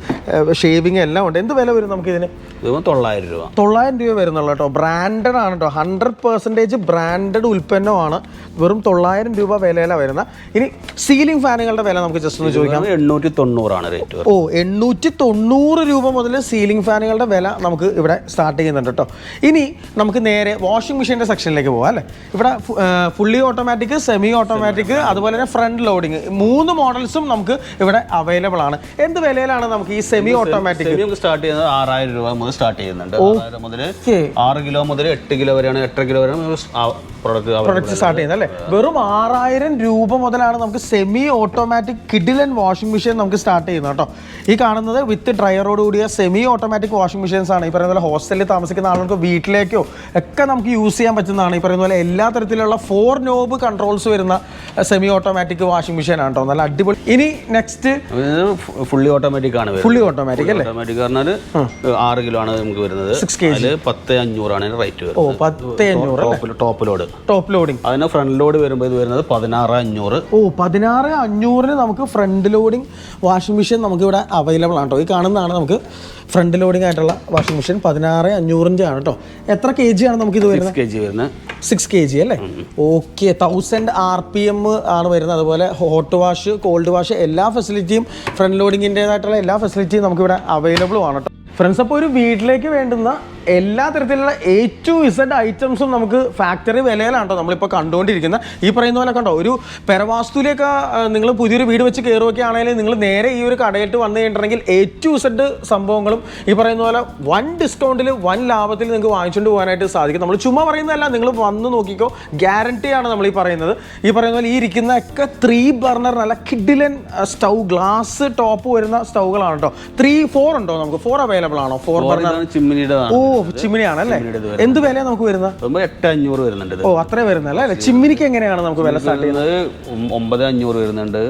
ഷേവിങ് എല്ലാം ഉണ്ട്. എന്ത് വില വരും നമുക്ക് ഇതിന് തൊള്ളായിരം രൂപ. തൊള്ളായിരം രൂപ വരുന്നുള്ളൂ കേട്ടോ. ബ്രാൻഡഡ് ആണ് കേട്ടോ. ഹൺഡ്രഡ് പെർസെന്റേജ് ബ്രാൻഡഡ് ഉൽപ്പന്നമാണ്. വെറും തൊള്ളായിരം രൂപ വിലയിലാണ് വരുന്നത്. ഇനി സീലിംഗ് ഫാനുകളുടെ വില നമുക്ക് ജസ്റ്റ് ഒന്ന് ചോദിക്കാം. എണ്ണൂറ്റി തൊണ്ണൂറാണ് റേറ്റ് ഓ എണ്ണൂറ്റി തൊണ്ണൂറ് രൂപ മുതൽ സീലിംഗ് ഫാനുകളുടെ വില നമുക്ക് ഇവിടെ സ്റ്റാർട്ട് ചെയ്യുന്നുണ്ട് കേട്ടോ. ഇനി നമുക്ക് നേരെ വാഷിംഗ് മെഷീന്റെ സെക്ഷനിലേക്ക് പോകാം അല്ലേ? ഇവിടെ ഫുള്ളി ഓട്ടോമാറ്റിക് സെമി ഓട്ടോമാറ്റിക് അതുപോലെ തന്നെ ഫ്രണ്ട് ലോഡിങ് മൂന്ന് മോഡൽസും നമുക്ക് ഇവിടെ അവൈലബിൾ ആണ്. എന്ത് വിലയിലാണ് നമുക്ക് ഈ സെമി ഓട്ടോമാറ്റിക് സ്റ്റാർട്ട് ചെയ്യുന്നത് ആറായിരം രൂപ മുതൽ സ്റ്റാർട്ട് ചെയ്യുന്നുണ്ട്. ആറായിരം മുതൽ ആറ് കിലോ മുതൽ എട്ട് കിലോ വരെയാണ് എട്ടര കിലോ വരെയാണ് പ്രോഡക്റ്റ് സ്റ്റാർട്ട് ചെയ്യുന്നത് അല്ലേ? വെറും ആറായിരം രൂപ മുതലാണ് നമുക്ക് സെമി ഓട്ടോമാറ്റിക് കിഡിലൻ വാഷിംഗ് മെഷീൻ നമുക്ക് സ്റ്റാർട്ട് ചെയ്യുന്നത് കേട്ടോ. ഈ കാണുന്നത് വിത്ത് ഡ്രയറോട് കൂടിയ സെമി ഓട്ടോമാറ്റിക് വാഷിംഗ് മെഷീൻസ് ആണ്. ഈ പറയുന്ന പോലെ ഹോസ്റ്റലിൽ താമസിക്കുന്ന ആളുകൾക്ക് വീട്ടിൽ വീട്ടിലേക്കോ ഒക്കെ നമുക്ക് യൂസ് ചെയ്യാൻ പറ്റുന്നതാണ്. ഈ പറയുന്ന പോലെ എല്ലാ തരത്തിലുള്ള ഫോർ നോബ് കൺട്രോൾസ് വരുന്ന സെമി ഓട്ടോമാറ്റിക് വാഷിംഗ് മെഷീൻ ആണ് കേട്ടോ നല്ല അടിപൊളി. ഇനി നെക്സ്റ്റ് ഫുള്ളി ഓട്ടോമാറ്റിക് ആണ് ഫുള്ളി ഓട്ടോമാറ്റിക് അല്ലേ? ഓട്ടോമാറ്റിക് പറഞ്ഞാൽ ആറ് കിലോ ആണ് നമുക്ക് വരുന്നത്. സിക്സ് കെ ജി പത്ത് അഞ്ഞൂറാണ് റേറ്റ് ഓ വരുന്നത്. പത്ത് അഞ്ഞൂറ് top top load top loading അതിന് ഫ്രണ്ട് ലോഡ് വരുമ്പോൾ ഇത് വരുന്നത് പതിനാറ് അഞ്ഞൂറ്. ഓ പതിനാറ് അഞ്ഞൂറിന് നമുക്ക് ഫ്രണ്ട് ലോഡിംഗ് വാഷിംഗ് മെഷീൻ നമുക്ക് ഇവിടെ അവൈലബിൾ ആണ് കേട്ടോ ഈ കാണുന്നതാണ് നമുക്ക് ഫ്രണ്ട് ലോഡിംഗ് ആയിട്ടുള്ള വാഷിംഗ് മെഷീൻ പതിനാറ് അഞ്ഞൂറിന്റെ ആണ് കേട്ടോ എത്ര കെ ജി ആണ് നമുക്ക് ഇത് വരുന്നത്? കെ ജി വരുന്നത് സിക്സ് കെ ജി അല്ലേ okay thousand R P M ആണ് വരുന്നത്. അതുപോലെ ഹോട്ട് വാഷ് കോൾഡ് വാഷ് എല്ലാ ഫെസിലിറ്റിയും ഫ്രണ്ട് ലോഡിങ്ങിന്റെതായിട്ടുള്ള എല്ലാ ഫെസിലിറ്റിയും നമുക്കിവിടെ അവൈലബിളും ആണ് കേട്ടോ ഫ്രണ്ട്സ് അപ്പോൾ ഒരു വീട്ടിലേക്ക് വേണ്ടുന്ന എല്ലാ തരത്തിലുള്ള എ ടു ഇസഡ് ഐറ്റംസും നമുക്ക് ഫാക്ടറി വിലയിലാണ് കേട്ടോ നമ്മളിപ്പോൾ കണ്ടുകൊണ്ടിരിക്കുന്ന? ഈ പറയുന്ന പോലെ കണ്ടോ ഒരു പെരവാസ്തുവിലേക്ക് നിങ്ങൾ പുതിയൊരു വീട് വെച്ച് കയറുകയൊക്കെ ആണെങ്കിൽ നിങ്ങൾ നേരെ ഈ ഒരു കടയിട്ട് വന്നു കഴിഞ്ഞിട്ടുണ്ടെങ്കിൽ എ ടു ഇസഡ് സംഭവങ്ങളും ഈ പറയുന്ന പോലെ വൺ ഡിസ്കൗണ്ടിൽ വൺ ലാഭത്തിൽ നിങ്ങൾക്ക് വാങ്ങിച്ചുകൊണ്ട് പോകാനായിട്ട് സാധിക്കും. നമ്മൾ ചുമ്മാ പറയുന്നതല്ല നിങ്ങൾ വന്ന് നോക്കിക്കോ. ഗ്യാരണ്ടിയാണ് നമ്മൾ ഈ പറയുന്നത്. ഈ പറയുന്ന പോലെ ഈ ഇരിക്കുന്ന ഒക്കെ ത്രീ ബർണർ നല്ല കിഡിലൻ സ്റ്റൗ ഗ്ലാസ് ടോപ്പ് വരുന്ന സ്റ്റൗകളാണ് കേട്ടോ. ത്രീ ഫോർ ഉണ്ടോ നമുക്ക്? ഫോർ അവൈലബിൾ ആണോ? ഫോർ ബർണർ ചിമ്മിനിയുടെ ഓ ചിമ്മിനിയാണ് അല്ലേ എന്ത് വില നമുക്ക് വരുന്നത്? വരുമ്പോൾ എട്ട് അഞ്ഞൂറ് വരുന്നുണ്ട് ഓ അത്രേ വരുന്നല്ലേ അല്ലേ? ചിമ്മിനിക്ക് എങ്ങനെയാണ് നമുക്ക് വില സ്റ്റാർട്ട് ചെയ്യുന്നത്? ഒമ്പത് അഞ്ഞൂറ് വരുന്നുണ്ട്.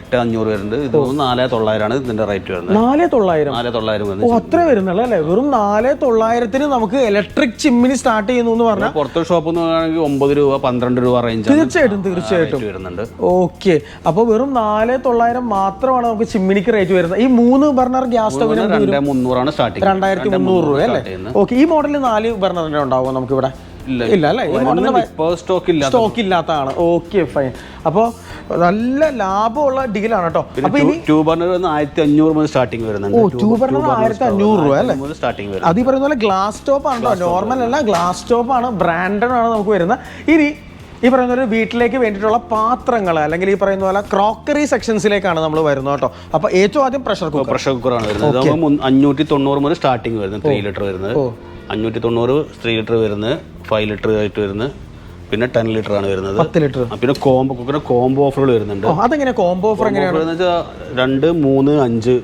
എട്ട് അഞ്ഞൂറ് വരുന്നുണ്ട്. ഇത് നാല് തൊള്ളായിരമാണ് ഇതിന്റെ റേറ്റ് വരുന്നത്. നാല് തൊള്ളായിരം നാല് തൊള്ളായിരം ഓ അത്രേ വരുന്നുള്ളൂ അല്ലേ? വെറും നാല് തൊള്ളായിരത്തിന് നമുക്ക് ഇലക്ട്രിക് ചിമ്മിനി സ്റ്റാർട്ട് ചെയ്യുന്നു എന്ന് പറഞ്ഞാൽ പുറത്തെ ഷോപ്പ് പറയുകയാണെങ്കിൽ ഒമ്പത് രൂപ പന്ത്രണ്ട് രൂപ റേഞ്ച് തീർച്ചയായിട്ടും തീർച്ചയായിട്ടും. വരുന്നുണ്ട്. ഓക്കെ. അപ്പോൾ വെറും നാല് തൊള്ളായിരം മാത്രമാണ് നമുക്ക് ചിമ്മിനിക്ക് റേറ്റ് വരുന്നത്. ഈ മൂന്ന് ബർണർ ഗ്യാസ് സ്റ്റവിന് മുന്നൂറാണ് സ്റ്റാർട്ടിങ് രണ്ടായിരത്തി മുന്നൂറ് രൂപ അല്ലേ? ഓക്കെ ഈ മോഡലിൽ നാല് ബർണറിന്റെ ഉണ്ടാവും നമുക്ക് ഇവിടെ? ഇല്ല. അല്ലേ? ഈ മോഡലിന് സ്റ്റോക്ക് ഇല്ല സ്റ്റോക്ക് ഇല്ലാത്തതാണ്. ഓക്കെ ഫൈൻ അപ്പോൾ നല്ല ലാഭമുള്ള ഡീലാണ് കേട്ടോ. അപ്പൊ ഇനി ആയിരത്തി അഞ്ഞൂറ് മുതൽ സ്റ്റാർട്ടിംഗ് വരുന്നുണ്ട്. ഓ ആയിരത്തി അഞ്ഞൂറ് രൂപ അല്ലേ? സ്റ്റാർട്ടിംഗ് വരുന്നത് അത് ഈ പറയുന്ന പോലെ ഗ്ലാസ് ടോപ്പ് ആണ് കേട്ടോ. നോർമൽ അല്ല ഗ്ലാസ് ടോപ്പ് ആണ്. ബ്രാൻഡഡ് ആണ് നമുക്ക് വരുന്നത്. ഇനി ഈ പറയുന്ന ഒരു വീട്ടിലേക്ക് വേണ്ടിയിട്ടുള്ള പാത്രങ്ങൾ അല്ലെങ്കിൽ ഈ പറയുന്ന പോലെ ക്രോക്കറി സെക്ഷൻസിലേക്കാണ് നമ്മൾ വരുന്നത് കേട്ടോ. അപ്പൊ ഏറ്റവും ആദ്യം പ്രഷർ കുക്കർ പ്രഷർ കുക്കറാണ് വരുന്നത്. അഞ്ഞൂറ്റി തൊണ്ണൂറ് മുതൽ സ്റ്റാർട്ടിങ് വരുന്നത് ത്രീ ലിറ്റർ വരുന്നത്. അഞ്ഞൂറ്റി തൊണ്ണൂറ് ത്രീ ലിറ്റർ വരുന്നത് ഫൈവ് ലിറ്റർ ആയിട്ട് വരുന്നത്. പിന്നെ ടെൻ ലിറ്റർ ആണ് വരുന്നത്. പത്ത് ലിറ്റർ പിന്നെ കോംബോ കുക്കറിന് കോംബോ ഓഫറുകൾ വരുന്നുണ്ട്. അതെങ്ങനെ കോംബോ ഓഫർ എങ്ങനെയാണ്? രണ്ട് മൂന്ന് അഞ്ച്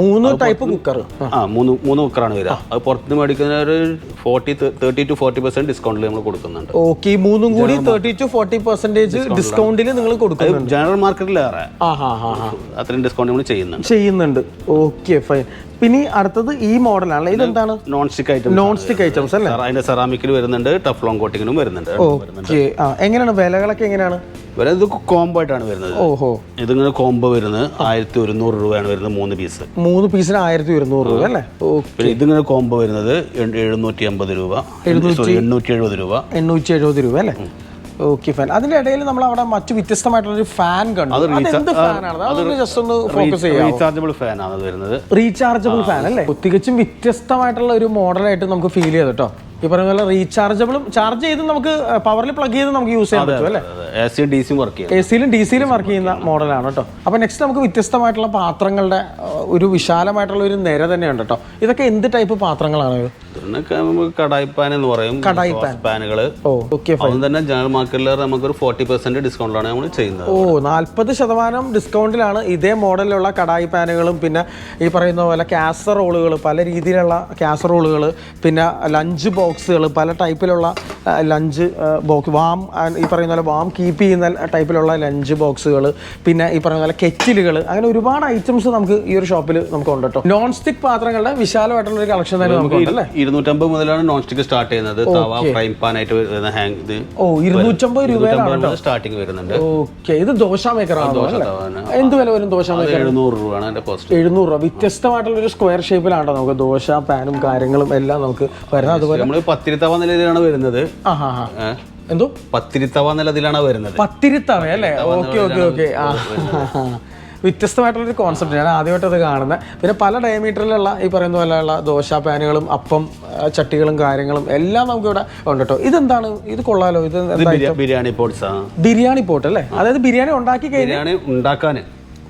മൂന്ന് ടൈപ്പ് കുക്കർ ആ മൂന്ന് മൂന്ന് കുക്കറാണ് വരിക. അത് പുറത്തുനിന്ന് മേടിക്കുന്ന ഒരു forty thirty to forty percent ഡിസ്കൗണ്ടിൽ നമ്മൾ കൊടുക്കുന്നുണ്ട്. ഓക്കെ മൂന്നും കൂടി തേർട്ടി ടു ഫോർട്ടി പെർസെന്റേജ് ഡിസ്കൗണ്ടിൽ നിങ്ങൾ കൊടുക്കും ജനറൽ ഹാ അത്രയും ഡിസ്കൗണ്ട് നമ്മൾ ചെയ്യുന്നുണ്ട്. ചെയ്യുന്നുണ്ട്. ഓക്കെ ഫൈൻ പിന്നെ അടുത്തത് ഈ മോഡലാണ് ഇതെന്താണ്? Non stick item non stick items അല്ലേ അതിന്റെ സെറാമിക്കിൽ വരുന്നുണ്ട് ടഫ്ലോൺ കോട്ടിങ്ങിനും വരുന്നുണ്ട്. ഓക്കെ ആ എങ്ങനെയാണ്? വിലകളൊക്കെ എങ്ങനെയാണ്? വില ഇത് കോംബോ ആയിട്ടാണ് വരുന്നത്. ഓഹോ. ഇതിങ്ങനെ കോംബോ വരുന്നത് ആയിരത്തി ഒരുന്നൂറ് രൂപയാണ് വരുന്നത് മൂന്ന് പീസ്. മൂന്ന് പീസിന് ആയിരത്തി ഒരുന്നൂറ് രൂപ അല്ലേ? പിന്നെ ഇതിങ്ങനെ കോംബോ വരുന്നത് എഴുന്നൂറ്റി അമ്പത് രൂപ. എഴുന്നൂറ്റി എഴുപത് രൂപ. എണ്ണൂറ്റി എഴുപത് രൂപ അല്ലേ? ഓക്കെ ഫാൻ അതിന്റെ ഇടയിൽ നമ്മൾ അവിടെ മറ്റു വ്യത്യസ്തമായിട്ടുള്ള ഒരു ഫാൻ കണ്ടു. അത് എന്ത് ഫാനാണ് അതൊന്ന് ജസ്റ്റ് ഒന്ന് ഫോക്കസ് ചെയ്യാം റീചാർജബിൾ ഫാൻ ആണ് അത് വരുന്നത്. റീചാർജബിൾ ഫാൻ അല്ലേ? തികച്ചും വ്യത്യസ്തമായിട്ടുള്ള ഒരു മോഡലായിട്ട് നമുക്ക് ഫീൽ ചെയ്തു കേട്ടോ ഈ പറയുന്ന പോലെ റീചാർജബിളും ചാർജ് ചെയ്ത് നമുക്ക് പവറിൽ പ്ലഗ് ചെയ്ത് നമുക്ക് യൂസ് ചെയ്യാൻ പറ്റും അല്ലേ? എ സിയിലും ഡി സിയിലും വർക്ക് ചെയ്യുന്ന. മോഡലാണ് കേട്ടോ. അപ്പൊ നെക്സ്റ്റ് നമുക്ക് വ്യത്യസ്തമായിട്ടുള്ള പാത്രങ്ങളുടെ ഒരു വിശാലമായിട്ടുള്ള ഒരു നിര തന്നെയുണ്ട് കേട്ടോ. ഇതൊക്കെ എന്ത് ടൈപ്പ് പാത്രങ്ങളാണ് എന്ന് പറയും. പാനുകൾ തന്നെ ജനറൽ മാർക്കറ്റിൽ നമുക്കൊരു ഫോർട്ടി പെർസെന്റ് ഡിസ്കൗണ്ടിലാണ് നമ്മൾ ചെയ്യുന്നത് ഓ നാൽപ്പത് ശതമാനം ഡിസ്കൗണ്ടിലാണ് ഇതേ മോഡലിലുള്ള കടായി പാനുകളും പിന്നെ ഈ പറയുന്ന പോലെ കാസറോളുകൾ പല രീതിയിലുള്ള കാസറോളുകൾ പിന്നെ ലഞ്ച് ബോക്സുകൾ പല ടൈപ്പിലുള്ള ലഞ്ച് ബോക്സ് വാം ഈ പറയുന്ന പോലെ വാം കീപ്പ് ചെയ്യുന്ന ടൈപ്പിലുള്ള ലഞ്ച് ബോക്സുകൾ പിന്നെ ഈ പറയുന്ന പോലെ കെറ്റിലുകൾ അങ്ങനെ ഒരുപാട് ഐറ്റംസ് നമുക്ക് ഈ ഒരു ഷോപ്പിൽ നമുക്ക് ഉണ്ട് കേട്ടോ നോൺ സ്റ്റിക് പാത്രങ്ങളുടെ വിശാലമായിട്ടുള്ള ഒരു കളക്ഷൻ തന്നെ നമുക്ക് ഉണ്ട് അല്ലേ ഇരുന്നൂറ്റമ്പത് മുതലാണ് നോൺ സ്റ്റിക്ക് സ്റ്റാർട്ട് ചെയ്യുന്നത്. തവ ഫ്രൈ പാൻ ആയിട്ട് വരുന്ന ഹാങ് ഇത് ഓ ഇരുന്നൂറ്റമ്പത് രൂപയാണ് സ്റ്റാർട്ടിങ് വരുന്നുണ്ട്. ഓക്കെ ഇത് ദോശ മേക്കർ ആണ്. എന്ത് വില വരും ദോശ മേക്കർ എഴുന്നൂറ് രൂപയാണ് അതിന്റെ കോസ്റ്റ് എഴുന്നൂറ് രൂപ. വ്യത്യസ്തമായിട്ടുള്ള ഒരു സ്ക്വയർ ഷേപ്പിലാണ് നമുക്ക് ദോശ പാനും കാര്യങ്ങളും എല്ലാം നമുക്ക് വരുന്നത്. അതുപോലെ നമ്മൾ തവ നിലയിലാണ് വരുന്നത്? എന്തോ? പത്തിരിത്തവ നിലതിലാണ് വരുന്നത്. പത്തിരിത്തവ അല്ലേ? Okay okay okay. ആ. വ്യത്യസ്തമായിട്ടുള്ളൊരു കോൺസെപ്റ്റ് ഞാൻ ആദ്യമായിട്ട് അത് കാണുന്നത് പിന്നെ പല ഡയമീറ്ററിലുള്ള ഈ പറയുന്ന പോലെയുള്ള ദോശ പാനുകളും അപ്പം ചട്ടികളും കാര്യങ്ങളും എല്ലാം നമുക്ക് ഇവിടെ ഉണ്ട് കേട്ടോ ഇതെന്താണ്? ഇത് കൊള്ളാലോ. ഇത് ബിരിയാണി പോട്ട്സ് ബിരിയാണി പോട്ട് അല്ലേ? അതായത് ബിരിയാണി ഉണ്ടാക്കി കഴിഞ്ഞാൽ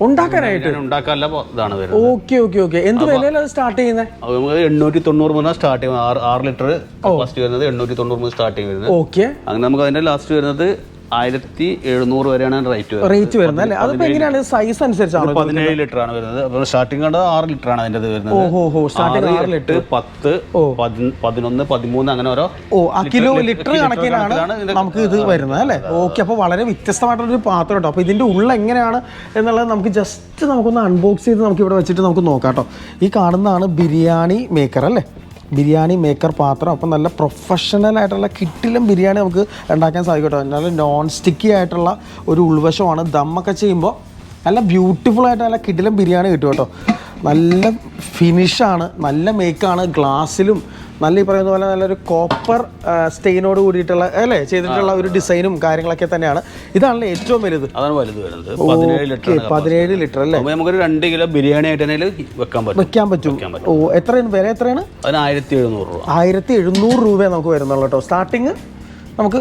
ഉണ്ടാക്കാനായിട്ട്? ഉണ്ടാക്കാനല്ല ഇതാണ് വരുന്നത്. Okay okay okay. എന്ത് വിലയിലാണ് സ്റ്റാർട്ട് ചെയ്യുന്നത് അത് നമുക്ക് എണ്ണൂറ്റി തൊണ്ണൂറ് മുതൽ സ്റ്റാർട്ട് ചെയ്യുന്നത്. ആറ് ആറ് ലിറ്റർ ഫസ്റ്റ് വരുന്നത് എണ്ണൂറ്റി തൊണ്ണൂറ് മുതൽ സ്റ്റാർട്ടിങ് വരുന്നത് ഓക്കെ. അങ്ങനെ നമുക്ക് അതിന്റെ ലാസ്റ്റ് വരുന്നത് ആയിരത്തി എഴുന്നൂറ് വരെയാണ് റേറ്റ് വരുന്നത്. റേറ്റ് വരുന്നത് അല്ലേ? അതിപ്പോ എങ്ങനെയാണ്? സൈസ് അനുസരിച്ചാണ് പതിനേഴ് ലിറ്റർ ആണ് വരുന്നത്. അപ്പോൾ സ്റ്റാർട്ടിംഗ് കണ്ടത് ആറ് ലിറ്റർ ആണ് അതിന്റെ വരുന്നത്. ഓഹോ ഹോ സ്റ്റാർട്ടിങ് ആറ് ലിറ്റർ. പത്ത് പതി- പതിനൊന്ന് പതിമൂന്ന് അങ്ങനെ ഓരോ ഓ ആ കിലോ ലിറ്റർ കണക്കിലാണ് ഇതിന്റെ നമുക്ക് ഇത് വരുന്നത് അല്ലേ? ഓക്കെ അപ്പോൾ വളരെ വ്യത്യസ്തമായിട്ടുള്ളൊരു പാത്രം കേട്ടോ. അപ്പോൾ ഇതിന്റെ ഉള്ള എങ്ങനെയാണ് എന്നുള്ളത് നമുക്ക് ജസ്റ്റ് നമുക്കൊന്ന് അൺബോക്സ് ചെയ്ത് നമുക്ക് ഇവിടെ വെച്ചിട്ട് നമുക്ക് നോക്കാം കേട്ടോ. ഈ കാണുന്നതാണ് ബിരിയാണി മേക്കർ അല്ലേ? ബിരിയാണി മേക്കർ പാത്രം. അപ്പം നല്ല പ്രൊഫഷണൽ ആയിട്ടുള്ള കിട്ടിലും ബിരിയാണി നമുക്ക് ഉണ്ടാക്കാൻ സാധിക്കട്ടോ കേട്ടോ. നല്ല നോൺ സ്റ്റിക്കി ആയിട്ടുള്ള ഒരു ഉൾവശമാണ്. ദമ്മൊക്കെ ചെയ്യുമ്പോൾ നല്ല ബ്യൂട്ടിഫുൾ ആയിട്ട് നല്ല ബിരിയാണി കിട്ടും കേട്ടോ. നല്ല ഫിനിഷാണ് നല്ല മേക്കാണ് ഗ്ലാസ്സിലും നല്ല ഈ പറയുന്ന പോലെ നല്ലൊരു കോപ്പർ സ്റ്റെയിനോട് കൂടിയിട്ടുള്ള അല്ലേ? ചെയ്തിട്ടുള്ള ഒരു ഡിസൈനും കാര്യങ്ങളൊക്കെ തന്നെയാണ്. ഇതാണല്ലോ ഏറ്റവും വലുത്? അതാണ് വലുത് വരുന്നത്. പതിനേഴ് ലിറ്റർ പതിനേഴ് ലിറ്റർ അല്ലേ? നമുക്ക് നമുക്കൊരു രണ്ട് കിലോ ബിരിയാണി ആയിട്ട് വെക്കാൻ പറ്റും. വെക്കാൻ പറ്റും. ഓ എത്രയാണ്? വില എത്രയാണ്? അതിന് ആയിരത്തി എഴുന്നൂറ് രൂപ. ആയിരത്തി എഴുന്നൂറ് രൂപ നമുക്ക് വരുന്നുള്ളൂ കേട്ടോ. സ്റ്റാർട്ടിങ് നമുക്ക്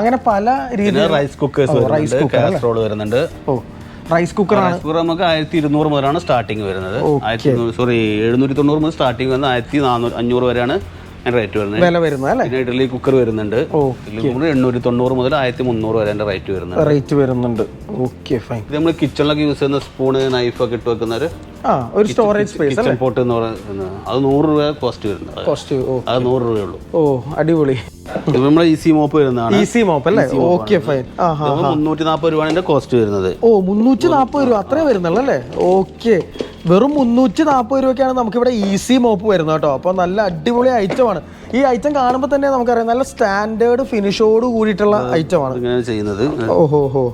അങ്ങനെ പല രീതിയിൽ റൈസ് കുക്കേഴ്സ് വരുന്നുണ്ട് കാസറോൾ വരുന്നുണ്ട്. ഓ റൈസ് കുക്കറാണ് റൈസ് കുക്കർ നമുക്ക് ആയിരത്തി ഇരുന്നൂറ് മുതലാണ് സ്റ്റാർട്ടിങ് വരുന്നത്. ആയിരത്തി സോറി എഴുന്നൂറ്റി തൊണ്ണൂറ് മുതൽ സ്റ്റാർട്ടിങ് വരുന്നത് ആയിരത്തി നാനൂറ് അഞ്ഞൂറ് വരെയാണ് റേറ്റ് വരുന്നത്. വില വരുന്നത് അല്ലേ? പിന്നെ ഇഡ്ഡലി കുക്കർ വരുന്നുണ്ട്. എണ്ണൂറ്റി തൊണ്ണൂറ് മുതൽ ആയിരത്തി മുന്നൂറ് വരെ റേറ്റ് വരുന്നത് റേറ്റ് വരുന്നുണ്ട്. ഓക്കെ ഫൈൻ ഇത് നമ്മൾ കിച്ചണിലൊക്കെ യൂസ് ചെയ്യുന്ന സ്പൂണ് ഒക്കെ ഇട്ട് വെക്കുന്ന ഒരു ഒരു സ്റ്റോറേജ് സ്പേസ് കിച്ചൺ പോട്ട് എന്ന് പറയുന്നത് അത് നൂറ് രൂപ കോസ്റ്റ് വരുന്നത്. കോസ്റ്റ് അത് നൂറ് രൂപയുള്ളൂ ഓ അടിപൊളി. ഇത് നമ്മളെ ഈസി മോപ്പ് വരുന്നതാണ്. ഈസി മോപ്പ് അല്ലേ? ഓക്കെ ഫൈൻ മുന്നൂറ്റി നാൽപ്പത് രൂപയാണ് കോസ്റ്റ് വരുന്നത്. ഓ മുന്നൂറ്റി നാൽപ്പത് രൂപ അത്രേ വരുന്നുള്ളൂ അല്ലേ? ഓക്കെ വെറും മുന്നൂറ്റി നാൽപ്പത് രൂപയ്ക്കാണ് നമുക്കിവിടെ ഈസി മോപ്പ് വരുന്നത് കേട്ടോ. അപ്പോൾ നല്ല അടിപൊളി ഐറ്റമാണ് ഈ ഐറ്റം കാണുമ്പോൾ തന്നെ നമുക്കറിയാം നല്ല സ്റ്റാൻഡേർഡ് ഫിനിഷോട് കൂടിയിട്ടുള്ള ഐറ്റമാണ് ഇങ്ങനെ ചെയ്യുന്നത്. ഓഹോ ഹോ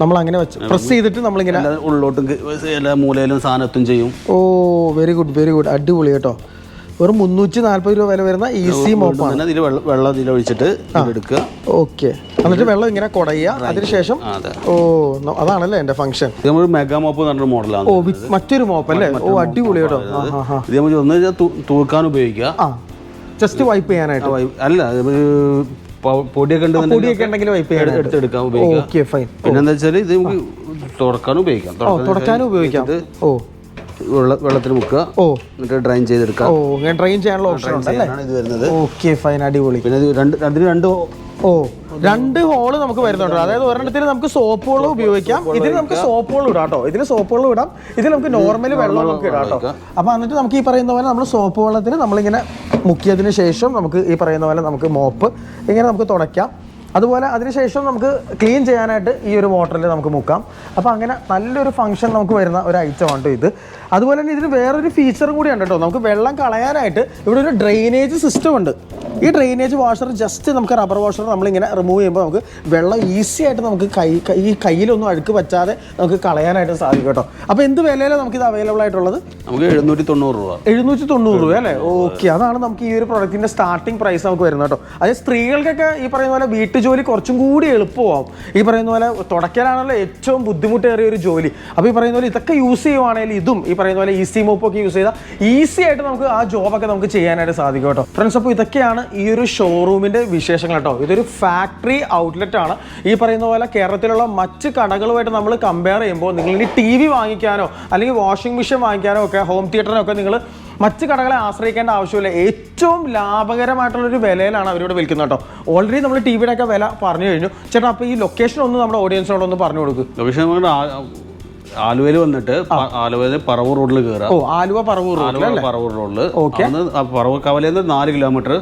നമ്മൾ അങ്ങനെ വെച്ച് പ്രസ് ചെയ്തിട്ട് നമ്മളിങ്ങനെ ഉള്ളോട്ടും എല്ലാ മൂലയിലും സാധനത്തും ചെയ്യും. ഓ വെരി ഗുഡ് വെരി ഗുഡ് അടിപൊളി കേട്ടോ. വെറും മുന്നൂറ്റി നാല്പത് രൂപ വില വരുന്ന ഈസി മോപ്പാണ് ആണ്. ഇതിൽ വെള്ളം ഇതിൽ ഒഴിച്ചിട്ട് എടുക്കുക. ഓക്കെ. എന്നിട്ട് വെള്ളം ഇങ്ങനെ കുടയുക. അതിനുശേഷം ഓ അതാണല്ലേ എന്റെ ഫംഗ്ഷൻ നമ്മൾ മെഗാ മോപ്പ് പറഞ്ഞൊരു മോഡലാണ് ഓ മറ്റൊരു മോപ്പ് അല്ലേ? ഓ അടിപൊളി കേട്ടോ. ഇത് നമ്മൾ ഒന്ന് തൂക്കാൻ ഉപയോഗിക്കുക. ജസ്റ്റ് വൈപ്പ് ചെയ്യാനായിട്ട്. അല്ല പൊടിയൊക്കെ പൊടിയൊക്കെ ഉണ്ടെങ്കിൽ വൈപ്പ് ചെയ്യാൻ എടുത്തെടുക്കാൻ ഉപയോഗിക്കുക ഓക്കെ ഫൈൻ പിന്നെന്താ വെച്ചാൽ ഇത് നമുക്ക് തുറക്കാനും ഉപയോഗിക്കാം. തുടക്കാനും ഉപയോഗിക്കാം. ഓ. വെള്ളത്തിൽ മുക്കുക. ഓ. എന്നിട്ട് ഡ്രൈൻ ചെയ്തെടുക്കാം ഓ ഇങ്ങനെ ഡ്രെയിൻ ചെയ്യാനുള്ള ഓപ്ഷൻ ഉണ്ട് അല്ലേ ആണ് ഇത് വരുന്നത്. ഓക്കെ ഫൈൻ അടിപൊളി. പിന്നെ ഇത് രണ്ട് അതിന് രണ്ട് ഓ രണ്ട് ഹോൾ നമുക്ക് വരുന്നുണ്ട്. അതായത് ഒരെണ്ണത്തിൽ നമുക്ക് സോപ്പ് വെള്ളം ഉപയോഗിക്കാം. ഇതിന് നമുക്ക് സോപ്പ് വെള്ളം ഇടാം കേട്ടോ. ഇതിന് സോപ്പ് വെള്ളം ഇടാം. ഇതിൽ നമുക്ക് നോർമൽ വെള്ളം നമുക്ക് ഇടാം കേട്ടോ. അപ്പൊ എന്നിട്ട് നമുക്ക് ഈ പറയുന്ന പോലെ നമ്മൾ സോപ്പ് വെള്ളത്തിന് നമ്മളിങ്ങനെ മുക്കിയതിന് ശേഷം നമുക്ക് ഈ പറയുന്ന പോലെ നമുക്ക് മോപ്പ് ഇങ്ങനെ നമുക്ക് തുടയ്ക്കാം. അതുപോലെ അതിനുശേഷം നമുക്ക് ക്ലീൻ ചെയ്യാനായിട്ട് ഈ ഒരു വാട്ടറിൽ നമുക്ക് മുക്കാം. അപ്പോൾ അങ്ങനെ നല്ലൊരു ഫംഗ്ഷൻ നമുക്ക് വരുന്ന ഒരു ഐറ്റമാണ് ഇത്. അതുപോലെ തന്നെ ഇതിന് വേറൊരു ഫീച്ചറും കൂടി ഉണ്ട് കേട്ടോ. നമുക്ക് വെള്ളം കളയാനായിട്ട് ഇവിടെ ഒരു ഡ്രെയിനേജ് സിസ്റ്റം ഉണ്ട്. ഈ ഡ്രെയിനേജ് വാഷർ ജസ്റ്റ് നമുക്ക് റബ്ബർ വാഷർ നമ്മളിങ്ങനെ റിമൂവ് ചെയ്യുമ്പോൾ നമുക്ക് വെള്ളം ഈസി ആയിട്ട് നമുക്ക് കൈ ഈ കയ്യിലൊന്നും അഴുക്ക് പറ്റാതെ നമുക്ക് കളയാനായിട്ട് സാധിക്കും കേട്ടോ. അപ്പോൾ എന്ത് വിലയിലാണ് ഇത് അവൈലബിൾ ആയിട്ടുള്ളത്? നമുക്ക് എഴുന്നൂറ്റി തൊണ്ണൂറ് രൂപ. എഴുന്നൂറ്റി തൊണ്ണൂറ് രൂപ അല്ലേ? ഓക്കെ അതാണ് നമുക്ക് ഈ ഒരു പ്രോഡക്റ്റിന്റെ സ്റ്റാർട്ടിംഗ് പ്രൈസ് നമുക്ക് വരുന്നത് കേട്ടോ. അതായത് സ്ത്രീകൾക്കൊക്കെ ഈ പറയുന്ന പോലെ വീട്ടുജോലി കുറച്ചും കൂടി എളുപ്പമാവും. ഈ പറയുന്ന പോലെ തുടയ്ക്കാനാണല്ലോ ഏറ്റവും ബുദ്ധിമുട്ടേറിയ ഒരു ജോലി. അപ്പോൾ ഈ പറയുന്ന പോലെ ഇതൊക്കെ യൂസ് ചെയ്യുവാണെങ്കിൽ ഇതും ഈ പറയുന്ന പോലെ ഈസി മോപ്പൊക്കെ യൂസ് ചെയ്താൽ ഈസി ആയിട്ട് നമുക്ക് ആ ജോബൊക്കെ നമുക്ക് ചെയ്യാനായിട്ട് സാധിക്കും കേട്ടോ. ഫ്രണ്ട്സ് അപ്പോൾ ഇതൊക്കെയാണ് ഈ ഒരു ഷോറൂമിന്റെ വിശേഷങ്ങൾ കേട്ടോ. ഇതൊരു ഫാക്ടറി ഔട്ട്ലെറ്റ് ആണ്. ഈ പറയുന്ന പോലെ കേരളത്തിലുള്ള മറ്റ് കടകളുമായിട്ട് നമ്മൾ കമ്പയർ ചെയ്യുമ്പോൾ നിങ്ങൾ ഇനി ടി വി വാങ്ങിക്കാനോ അല്ലെങ്കിൽ വാഷിംഗ് മെഷീൻ വാങ്ങിക്കാനോ ഒക്കെ ഹോം തിയേറ്ററിനൊക്കെ നിങ്ങൾ മറ്റ് കടകളെ ആശ്രയിക്കേണ്ട ആവശ്യമില്ല. ഏറ്റവും ലാഭകരമായിട്ടുള്ള ഒരു വിലയിലാണ് അവരോട് വിൽക്കുന്നത് കേട്ടോ. ഓൾറെഡി നമ്മൾ ടി വിയുടെ ഒക്കെ വില പറഞ്ഞു കഴിഞ്ഞു. ചേട്ടാ അപ്പോൾ ഈ ലൊക്കേഷൻ ഒന്ന് നമ്മുടെ ഓഡിയൻസിനോട് ഒന്ന് പറഞ്ഞു കൊടുക്കും. ലൊക്കേഷൻ നമ്മുടെ ആലുവയിൽ വന്നിട്ട് ആലുവയിൽ പറവൂർ റോഡിൽ കയറാം ഓ ആലുവ പറവൂർ. ആലുവ പറവൂർ റോഡിൽ പറവൂർ കവലയിൽ നിന്ന് നാല് കിലോമീറ്റർ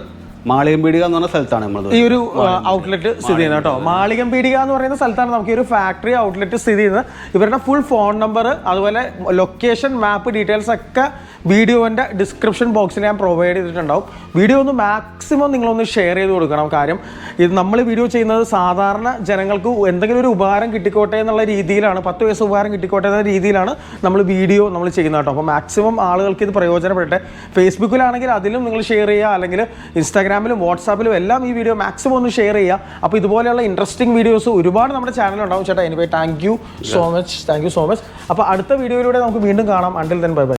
മാളിയമ്പീടിക എന്ന് പറഞ്ഞ സ്ഥലത്താണ് നമ്മൾ ഈ ഒരു ഔട്ട്ലെറ്റ് സ്ഥിതി ചെയ്യുന്നത് കേട്ടോ. മാളികം പീടിക എന്ന് പറയുന്ന സ്ഥലത്താണ് നമുക്ക് ഈ ഒരു ഫാക്ടറി ഔട്ട്ലെറ്റ് സ്ഥിതി ചെയ്യുന്നത്. ഇവരുടെ ഫുൾ ഫോൺ നമ്പർ അതുപോലെ ലൊക്കേഷൻ മാപ്പ് ഡീറ്റെയിൽസ് ഒക്കെ വീഡിയോന്റെ ഡിസ്ക്രിപ്ഷൻ ബോക്സിൽ ഞാൻ പ്രൊവൈഡ് ചെയ്തിട്ടുണ്ടാവും. വീഡിയോ ഒന്ന് മാക്സിമം നിങ്ങളൊന്ന് ഷെയർ ചെയ്ത് കൊടുക്കണം കാര്യം. ഇത് നമ്മൾ വീഡിയോ ചെയ്യുന്നത് സാധാരണ ജനങ്ങൾക്ക് എന്തെങ്കിലും ഒരു ഉപകാരം കിട്ടിക്കോട്ടെ എന്നുള്ള രീതിയിലാണ് പത്ത് വയസ്സ് ഉപകാരം കിട്ടിക്കോട്ടെ എന്ന രീതിയിലാണ് നമ്മൾ വീഡിയോ നമ്മൾ ചെയ്യുന്നത് കേട്ടോ. അപ്പോൾ മാക്സിമം ആളുകൾക്ക് ഇത് പ്രയോജനപ്പെടട്ടെ. ഫേസ്ബുക്കിലാണെങ്കിൽ അതിലും നിങ്ങൾ ഷെയർ ചെയ്യുക അല്ലെങ്കിൽ ഇൻസ്റ്റാഗ്രാമിലും വാട്സാപ്പിലും എല്ലാം ഈ വീഡിയോ മാക്സിമം ഒന്ന് ഷെയർ ചെയ്യുക. അപ്പോൾ ഇതുപോലെയുള്ള ഇൻട്രസ്റ്റിംഗ് വീഡിയോസ് ഒരുപാട് നമ്മുടെ ചാനലുണ്ടാവും ചേട്ടാ anyway thank you so much thank you so much അപ്പോൾ അടുത്ത വീഡിയോയിലൂടെ നമുക്ക് വീണ്ടും കാണാം. Until then bye bye